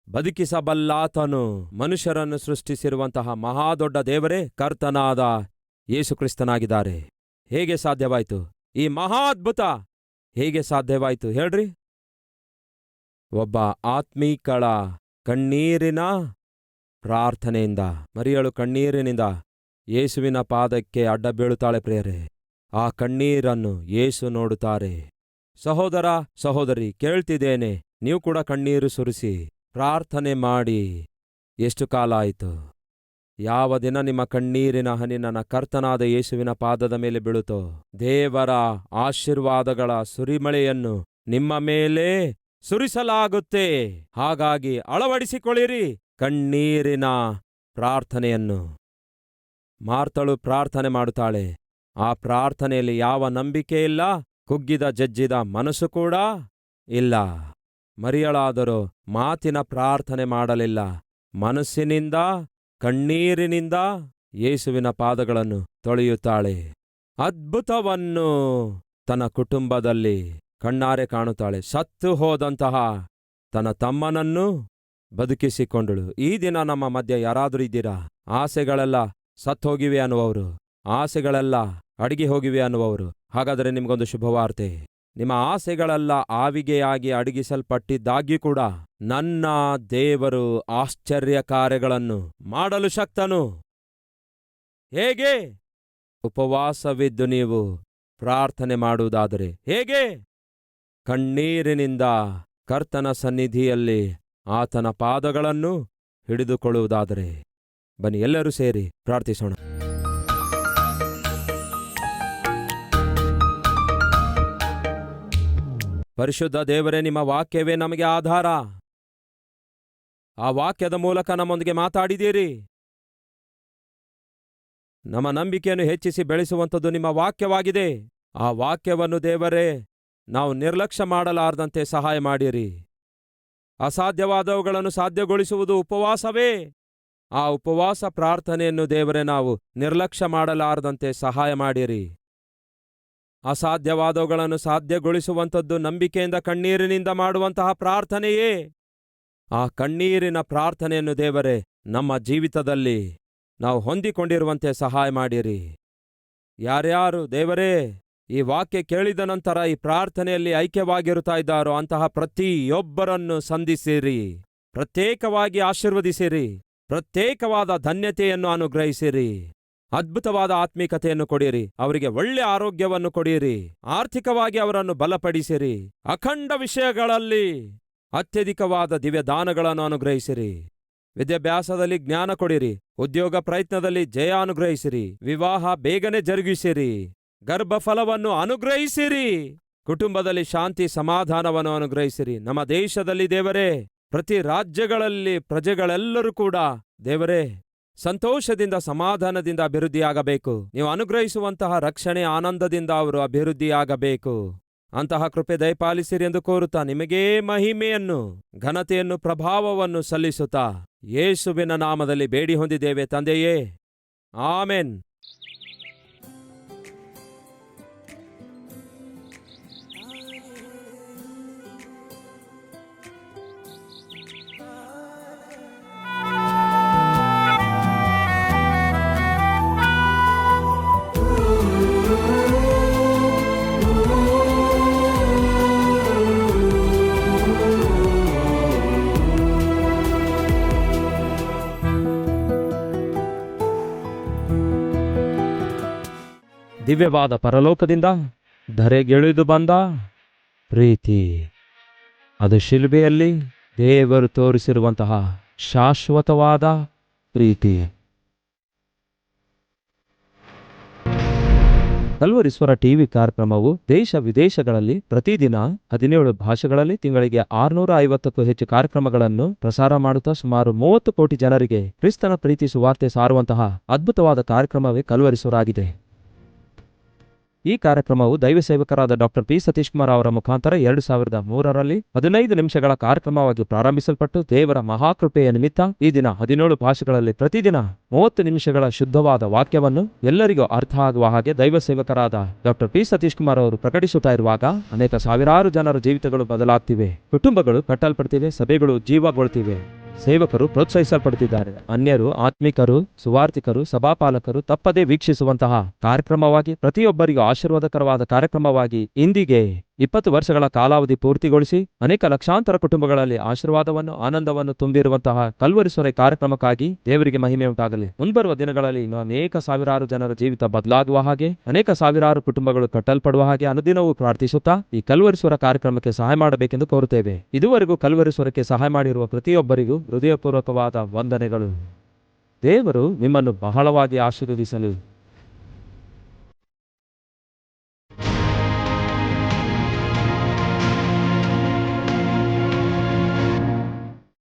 S1: ಬದುಕಿಸಬಲ್ಲಾತನು. ಮನುಷ್ಯರನ್ನು ಸೃಷ್ಟಿಸಿರುವಂತಹ ಮಹಾದೊಡ್ಡ ದೇವರೇ ಕರ್ತನಾದ ಯೇಸುಕ್ರಿಸ್ತನಾಗಿದ್ದಾರೆ. ಹೇಗೆ ಸಾಧ್ಯವಾಯಿತು? ಈ ಮಹಾ ಅದ್ಭುತ ಹೇಗೆ ಸಾಧ್ಯವಾಯಿತು ಹೇಳ್ರಿ. ಒಬ್ಬ ಆತ್ಮೀಕಳ ಕಣ್ಣೀರಿನ ಪ್ರಾರ್ಥನೆಯಿಂದ, ಮರಿಯಳು ಕಣ್ಣೀರಿನಿಂದ ಯೇಸುವಿನ ಪಾದಕ್ಕೆ ಅಡ್ಡ ಬೀಳುತ್ತಾಳೆ ಪ್ರಿಯರೇ. ಆ ಕಣ್ಣೀರನ್ನು ಯೇಸು ನೋಡುತ್ತಾರೆ. ಸಹೋದರ, ಸಹೋದರಿ, ಕೇಳ್ತಿದ್ದೇನೆ. ನೀವು ಕೂಡ ಕಣ್ಣೀರು ಸುರಿಸಿ, ಪ್ರಾರ್ಥನೆ ಮಾಡಿ. ಎಷ್ಟು ಕಾಲ ಆಯಿತು? ಯಾವ ದಿನ ನಿಮ್ಮ ಕಣ್ಣೀರಿನ ಹನಿ ನನ್ನ ಕರ್ತನಾದ ಯೇಸುವಿನ ಪಾದದ ಮೇಲೆ ಬೀಳುತ್ತೋ? ದೇವರ ಆಶೀರ್ವಾದಗಳ ಸುರಿಮಳೆಯನ್ನು ನಿಮ್ಮ ಮೇಲೆ ಸುರಿಸಲಾಗುತ್ತೆ. ಹಾಗಾಗಿ ಅಳವಡಿಸಿಕೊಳ್ಳಿರಿ ಕಣ್ಣೀರಿನ ಪ್ರಾರ್ಥನೆಯನ್ನು. ಮಾರ್ತಳು ಪ್ರಾರ್ಥನೆ ಮಾಡುತ್ತಾಳೆ. ಆ ಪ್ರಾರ್ಥನೆಯಲ್ಲಿ ಯಾವ ನಂಬಿಕೆ ಇಲ್ಲ. ಕುಗ್ಗಿದ ಜಜ್ಜಿದ ಮನಸ್ಸು ಕೂಡ ಇಲ್ಲ. ಮರಿಯಳಾದರೂ ಮಾತಿನ ಪ್ರಾರ್ಥನೆ ಮಾಡಲಿಲ್ಲ. ಮನಸ್ಸಿನಿಂದ, ಕಣ್ಣೀರಿನಿಂದ ಯೇಸುವಿನ ಪಾದಗಳನ್ನು ತೊಳೆಯುತ್ತಾಳೆ. ಅದ್ಭುತವನ್ನು ತನ್ನ ಕುಟುಂಬದಲ್ಲಿ ಕಣ್ಣಾರೆ ಕಾಣುತ್ತಾಳೆ. ಸತ್ತು ಹೋದಂತಹ ತನ್ನ ತಮ್ಮನನ್ನು ಬದುಕಿಸಿಕೊಂಡಳು. ಈ ದಿನ ನಮ್ಮ ಮಧ್ಯೆ ಯಾರಾದರೂ ಇದ್ದೀರಾ? ಆಸೆಗಳೆಲ್ಲ ಸತ್ತೋಗಿವೆ ಅನ್ನುವವರು. ಆಸೆಗಳೆಲ್ಲ, ಅಡಿಗೆ ಹೋಗಿವೆ ಅನ್ನುವವರು. ಹಾಗಾದರೆ ನಿಮಗೊಂದು ಶುಭವಾರ್ತೆ. ನಿಮ್ಮ ಆಸೆಗಳೆಲ್ಲ, ಆವಿಗೆಯಾಗಿ ಅಡಗಿಸಲ್ಪಟ್ಟಿದ್ದಾಗ್ಯೂ ಕೂಡ ನನ್ನ ದೇವರು ಆಶ್ಚರ್ಯ ಕಾರ್ಯಗಳನ್ನು ಮಾಡಲು ಶಕ್ತನು. ಹೇಗೆ? ಉಪವಾಸವಿದ್ದು ನೀವು ಪ್ರಾರ್ಥನೆ ಮಾಡುವುದಾದರೆ ಹೇಗೆ? ಕಣ್ಣೀರಿನಿಂದ ಕರ್ತನ ಸನ್ನಿಧಿಯಲ್ಲಿ ಆತನ ಪಾದಗಳನ್ನು ಹಿಡಿದುಕೊಳ್ಳುವುದಾದರೆ ಬನ್ನಿ ಎಲ್ಲರೂ ಸೇರಿ ಪ್ರಾರ್ಥಿಸೋಣ. ಪರಿಶುದ್ಧ ದೇವರೇ, ನಿಮ್ಮ ವಾಕ್ಯವೇ ನಮಗೆ ಆಧಾರ. ಆ ವಾಕ್ಯದ ಮೂಲಕ ನಮ್ಮೊಂದಿಗೆ ಮಾತಾಡಿದ್ದೀರಿ. ನಮ್ಮ ನಂಬಿಕೆಯನ್ನು ಹೆಚ್ಚಿಸಿ ಬೆಳೆಸುವಂಥದ್ದು ನಿಮ್ಮ ವಾಕ್ಯವಾಗಿದೆ. ಆ ವಾಕ್ಯವನ್ನು ದೇವರೇ, ನಾವು ನಿರ್ಲಕ್ಷ್ಯ ಮಾಡಲಾರದಂತೆ ಸಹಾಯ ಮಾಡಿರಿ. ಅಸಾಧ್ಯವಾದವುಗಳನ್ನು ಸಾಧ್ಯಗೊಳಿಸುವುದು ಉಪವಾಸವೇ. ಆ ಉಪವಾಸ ಪ್ರಾರ್ಥನೆಯನ್ನು ದೇವರೇ, ನಾವು ನಿರ್ಲಕ್ಷ್ಯ ಮಾಡಲಾರದಂತೆ ಸಹಾಯ ಮಾಡಿರಿ. ಅಸಾಧ್ಯವಾದವುಗಳನ್ನು ಸಾಧ್ಯಗೊಳಿಸುವಂಥದ್ದು ನಂಬಿಕೆಯಿಂದ ಕಣ್ಣೀರಿನಿಂದ ಮಾಡುವಂತಹ ಪ್ರಾರ್ಥನೆಯೇ? ಆ ಕಣ್ಣೀರಿನ ಪ್ರಾರ್ಥನೆಯನ್ನು ದೇವರೇ, ನಮ್ಮ ಜೀವಿತದಲ್ಲಿ ನಾವು ಹೊಂದಿಕೊಂಡಿರುವಂತೆ ಸಹಾಯ ಮಾಡಿರಿ. ಯಾರ್ಯಾರು, ದೇವರೇ, ಈ ವಾಕ್ಯ ಕೇಳಿದ ನಂತರ ಈ ಪ್ರಾರ್ಥನೆಯಲ್ಲಿ ಐಕ್ಯವಾಗಿರುತ್ತಾ ಇದ್ದಾರೋ ಅಂತಹ ಪ್ರತಿಯೊಬ್ಬರನ್ನು ಸಂಧಿಸಿರಿ. ಪ್ರತ್ಯೇಕವಾಗಿ ಆಶೀರ್ವದಿಸಿರಿ. ಪ್ರತ್ಯೇಕವಾದ ಧನ್ಯತೆಯನ್ನು ಅನುಗ್ರಹಿಸಿರಿ. ಅದ್ಭುತವಾದ ಆತ್ಮೀಕತೆಯನ್ನು ಕೊಡಿರಿ. ಅವರಿಗೆ ಒಳ್ಳೆ ಆರೋಗ್ಯವನ್ನು ಕೊಡಿರಿ. ಆರ್ಥಿಕವಾಗಿ ಅವರನ್ನು ಬಲಪಡಿಸಿರಿ. ಅಖಂಡ ವಿಷಯಗಳಲ್ಲಿ ಅತ್ಯಧಿಕವಾದ ದಿವ್ಯ ದಾನಗಳನ್ನು ಅನುಗ್ರಹಿಸಿರಿ. ವಿದ್ಯಾಭ್ಯಾಸದಲ್ಲಿ ಜ್ಞಾನ ಕೊಡಿರಿ. ಉದ್ಯೋಗ ಪ್ರಯತ್ನದಲ್ಲಿ ಜಯ ಅನುಗ್ರಹಿಸಿರಿ. ವಿವಾಹ ಬೇಗನೆ ಜರುಗಿಸಿರಿ. ಗರ್ಭಫಲವನ್ನು ಅನುಗ್ರಹಿಸಿರಿ. ಕುಟುಂಬದಲ್ಲಿ ಶಾಂತಿ ಸಮಾಧಾನವನ್ನು ಅನುಗ್ರಹಿಸಿರಿ. ನಮ್ಮ ದೇಶದಲ್ಲಿ ದೇವರೇ, ಪ್ರತಿ ರಾಜ್ಯಗಳಲ್ಲಿ ಪ್ರಜೆಗಳೆಲ್ಲರೂ ಕೂಡ ದೇವರೇ. ಸಂತೋಷದಿಂದ, ಸಮಾಧಾನದಿಂದ ಅಭಿವೃದ್ಧಿಯಾಗಬೇಕು. ನೀವು ಅನುಗ್ರಹಿಸುವಂತಹ ರಕ್ಷಣೆ, ಆನಂದದಿಂದ ಅವರು ಅಭಿವೃದ್ಧಿಯಾಗಬೇಕು. ಅಂತಹ ಕೃಪೆ ದಯಪಾಲಿಸಿರಿ ಎಂದು ಕೋರುತ್ತಾ ನಿಮಗೇ ಮಹಿಮೆಯನ್ನು, ಘನತೆಯನ್ನು, ಪ್ರಭಾವವನ್ನು ಸಲ್ಲಿಸುತ್ತಾ, ಯೇಸುವಿನ ನಾಮದಲ್ಲಿ ಬೇಡಿ ಹೊಂದಿದ್ದೇವೆ ತಂದೆಯೇ. ಆಮೆನ್. ದಿವ್ಯವಾದ ಪರಲೋಕದಿಂದ ಧರೆಗೆಳಿದು ಬಂದ ಪ್ರೀತಿ. ಅದು ಶಿಲ್ಬೆಯಲ್ಲಿ ದೇವರು ತೋರಿಸಿರುವಂತಹ ಶಾಶ್ವತವಾದ ಪ್ರೀತಿ. ಕಲ್ವರಿಸ್ವರ ಟಿವಿ ಕಾರ್ಯಕ್ರಮವು ದೇಶ ವಿದೇಶಗಳಲ್ಲಿ ಪ್ರತಿದಿನ ಹದಿನೇಳು ಭಾಷೆಗಳಲ್ಲಿ ತಿಂಗಳಿಗೆ ಆರುನೂರ ಐವತ್ತಕ್ಕೂ ಹೆಚ್ಚು ಕಾರ್ಯಕ್ರಮಗಳನ್ನು ಪ್ರಸಾರ ಮಾಡುತ್ತಾ ಸುಮಾರು ಮೂವತ್ತು ಕೋಟಿ ಜನರಿಗೆ ಕ್ರಿಸ್ತನ ಪ್ರೀತಿ ಸುವಾರ್ತೆ ಸಾರುವಂತಹ ಅದ್ಭುತವಾದ ಕಾರ್ಯಕ್ರಮವೇ ಕಲ್ವರಿಸುವರಾಗಿದೆ. ಈ ಕಾರ್ಯಕ್ರಮವು ದೈವ ಸೇವಕರಾದ ಡಾಕ್ಟರ್ ಪಿ ಸತೀಶ್ ಕುಮಾರ್ ಅವರ ಮುಖಾಂತರ ಎರಡು ಸಾವಿರದ ಮೂರರಲ್ಲಿ ಹದಿನೈದು ನಿಮಿಷಗಳ ಕಾರ್ಯಕ್ರಮವಾಗಿ ಪ್ರಾರಂಭಿಸಲ್ಪಟ್ಟು ದೇವರ ಮಹಾಕೃಪೆಯ ನಿಮಿತ್ತ ಈ ದಿನ ಹದಿನೇಳು ಭಾಷೆಗಳಲ್ಲಿ ಪ್ರತಿದಿನ ಮೂವತ್ತು ನಿಮಿಷಗಳ ಶುದ್ಧವಾದ ವಾಕ್ಯವನ್ನು ಎಲ್ಲರಿಗೂ ಅರ್ಥ ಆಗುವ ಹಾಗೆ ದೈವ ಸೇವಕರಾದ ಡಾಕ್ಟರ್ ಪಿ ಸತೀಶ್ ಕುಮಾರ್ ಅವರು ಪ್ರಕಟಿಸುತ್ತಾ ಇರುವಾಗ ಅನೇಕ ಸಾವಿರಾರು ಜನರ ಜೀವಿತಗಳು ಬದಲಾಗ್ತಿವೆ. ಕುಟುಂಬಗಳು ಕಟ್ಟಲ್ಪಡ್ತಿವೆ, ಸಭೆಗಳು ಜೀವಗೊಳ್ತಿವೆ. ಸೇವಕರು ಪ್ರೋತ್ಸಾಹಿಸಲ್ಪಡುತ್ತಿದ್ದಾರೆ. ಅನ್ಯರು ಆತ್ಮಿಕರು ಸುವಾರ್ಥಿಕರು ಸಭಾಪಾಲಕರು ತಪ್ಪದೇ ವೀಕ್ಷಿಸುವಂತಹ ಕಾರ್ಯಕ್ರಮವಾಗಿ ಪ್ರತಿಯೊಬ್ಬರಿಗೂ ಆಶೀರ್ವಾದಕರವಾದ ಕಾರ್ಯಕ್ರಮವಾಗಿ ಇಂದಿಗೆ ಇಪ್ಪತ್ತು ವರ್ಷಗಳ ಕಾಲಾವಧಿ ಪೂರ್ತಿಗೊಳಿಸಿ ಅನೇಕ ಲಕ್ಷಾಂತರ ಕುಟುಂಬಗಳಲ್ಲಿ ಆಶೀರ್ವಾದವನ್ನು, ಆನಂದವನ್ನು ತುಂಬಿರುವಂತಹ ಕಲ್ವರಿಸೊರೆ ಕಾರ್ಯಕ್ರಮಕ್ಕಾಗಿ ದೇವರಿಗೆ ಮಹಿಮೆ ಉಂಟಾಗಲಿ. ಮುಂಬರುವ ದಿನಗಳಲ್ಲಿ ಅನೇಕ ಸಾವಿರಾರು ಜನರ ಜೀವಿತ ಬದಲಾಗುವ ಹಾಗೆ, ಅನೇಕ ಸಾವಿರಾರು ಕುಟುಂಬಗಳು ಕಟ್ಟಲ್ಪಡುವ ಹಾಗೆ ಅನುದಿನವೂ ಪ್ರಾರ್ಥಿಸುತ್ತಾ ಈ ಕಲ್ವರಿಸುವರ ಕಾರ್ಯಕ್ರಮಕ್ಕೆ ಸಹಾಯ ಮಾಡಬೇಕೆಂದು ಕೋರುತ್ತೇವೆ. ಇದುವರೆಗೂ ಕಲ್ವರಿಸುವರಕ್ಕೆ ಸಹಾಯ ಮಾಡಿರುವ ಪ್ರತಿಯೊಬ್ಬರಿಗೂ ಹೃದಯಪೂರ್ವಕವಾದ ವಂದನೆಗಳು. ದೇವರು ನಿಮ್ಮನ್ನು ಬಹಳವಾಗಿ ಆಶೀರ್ವದಿಸಲು.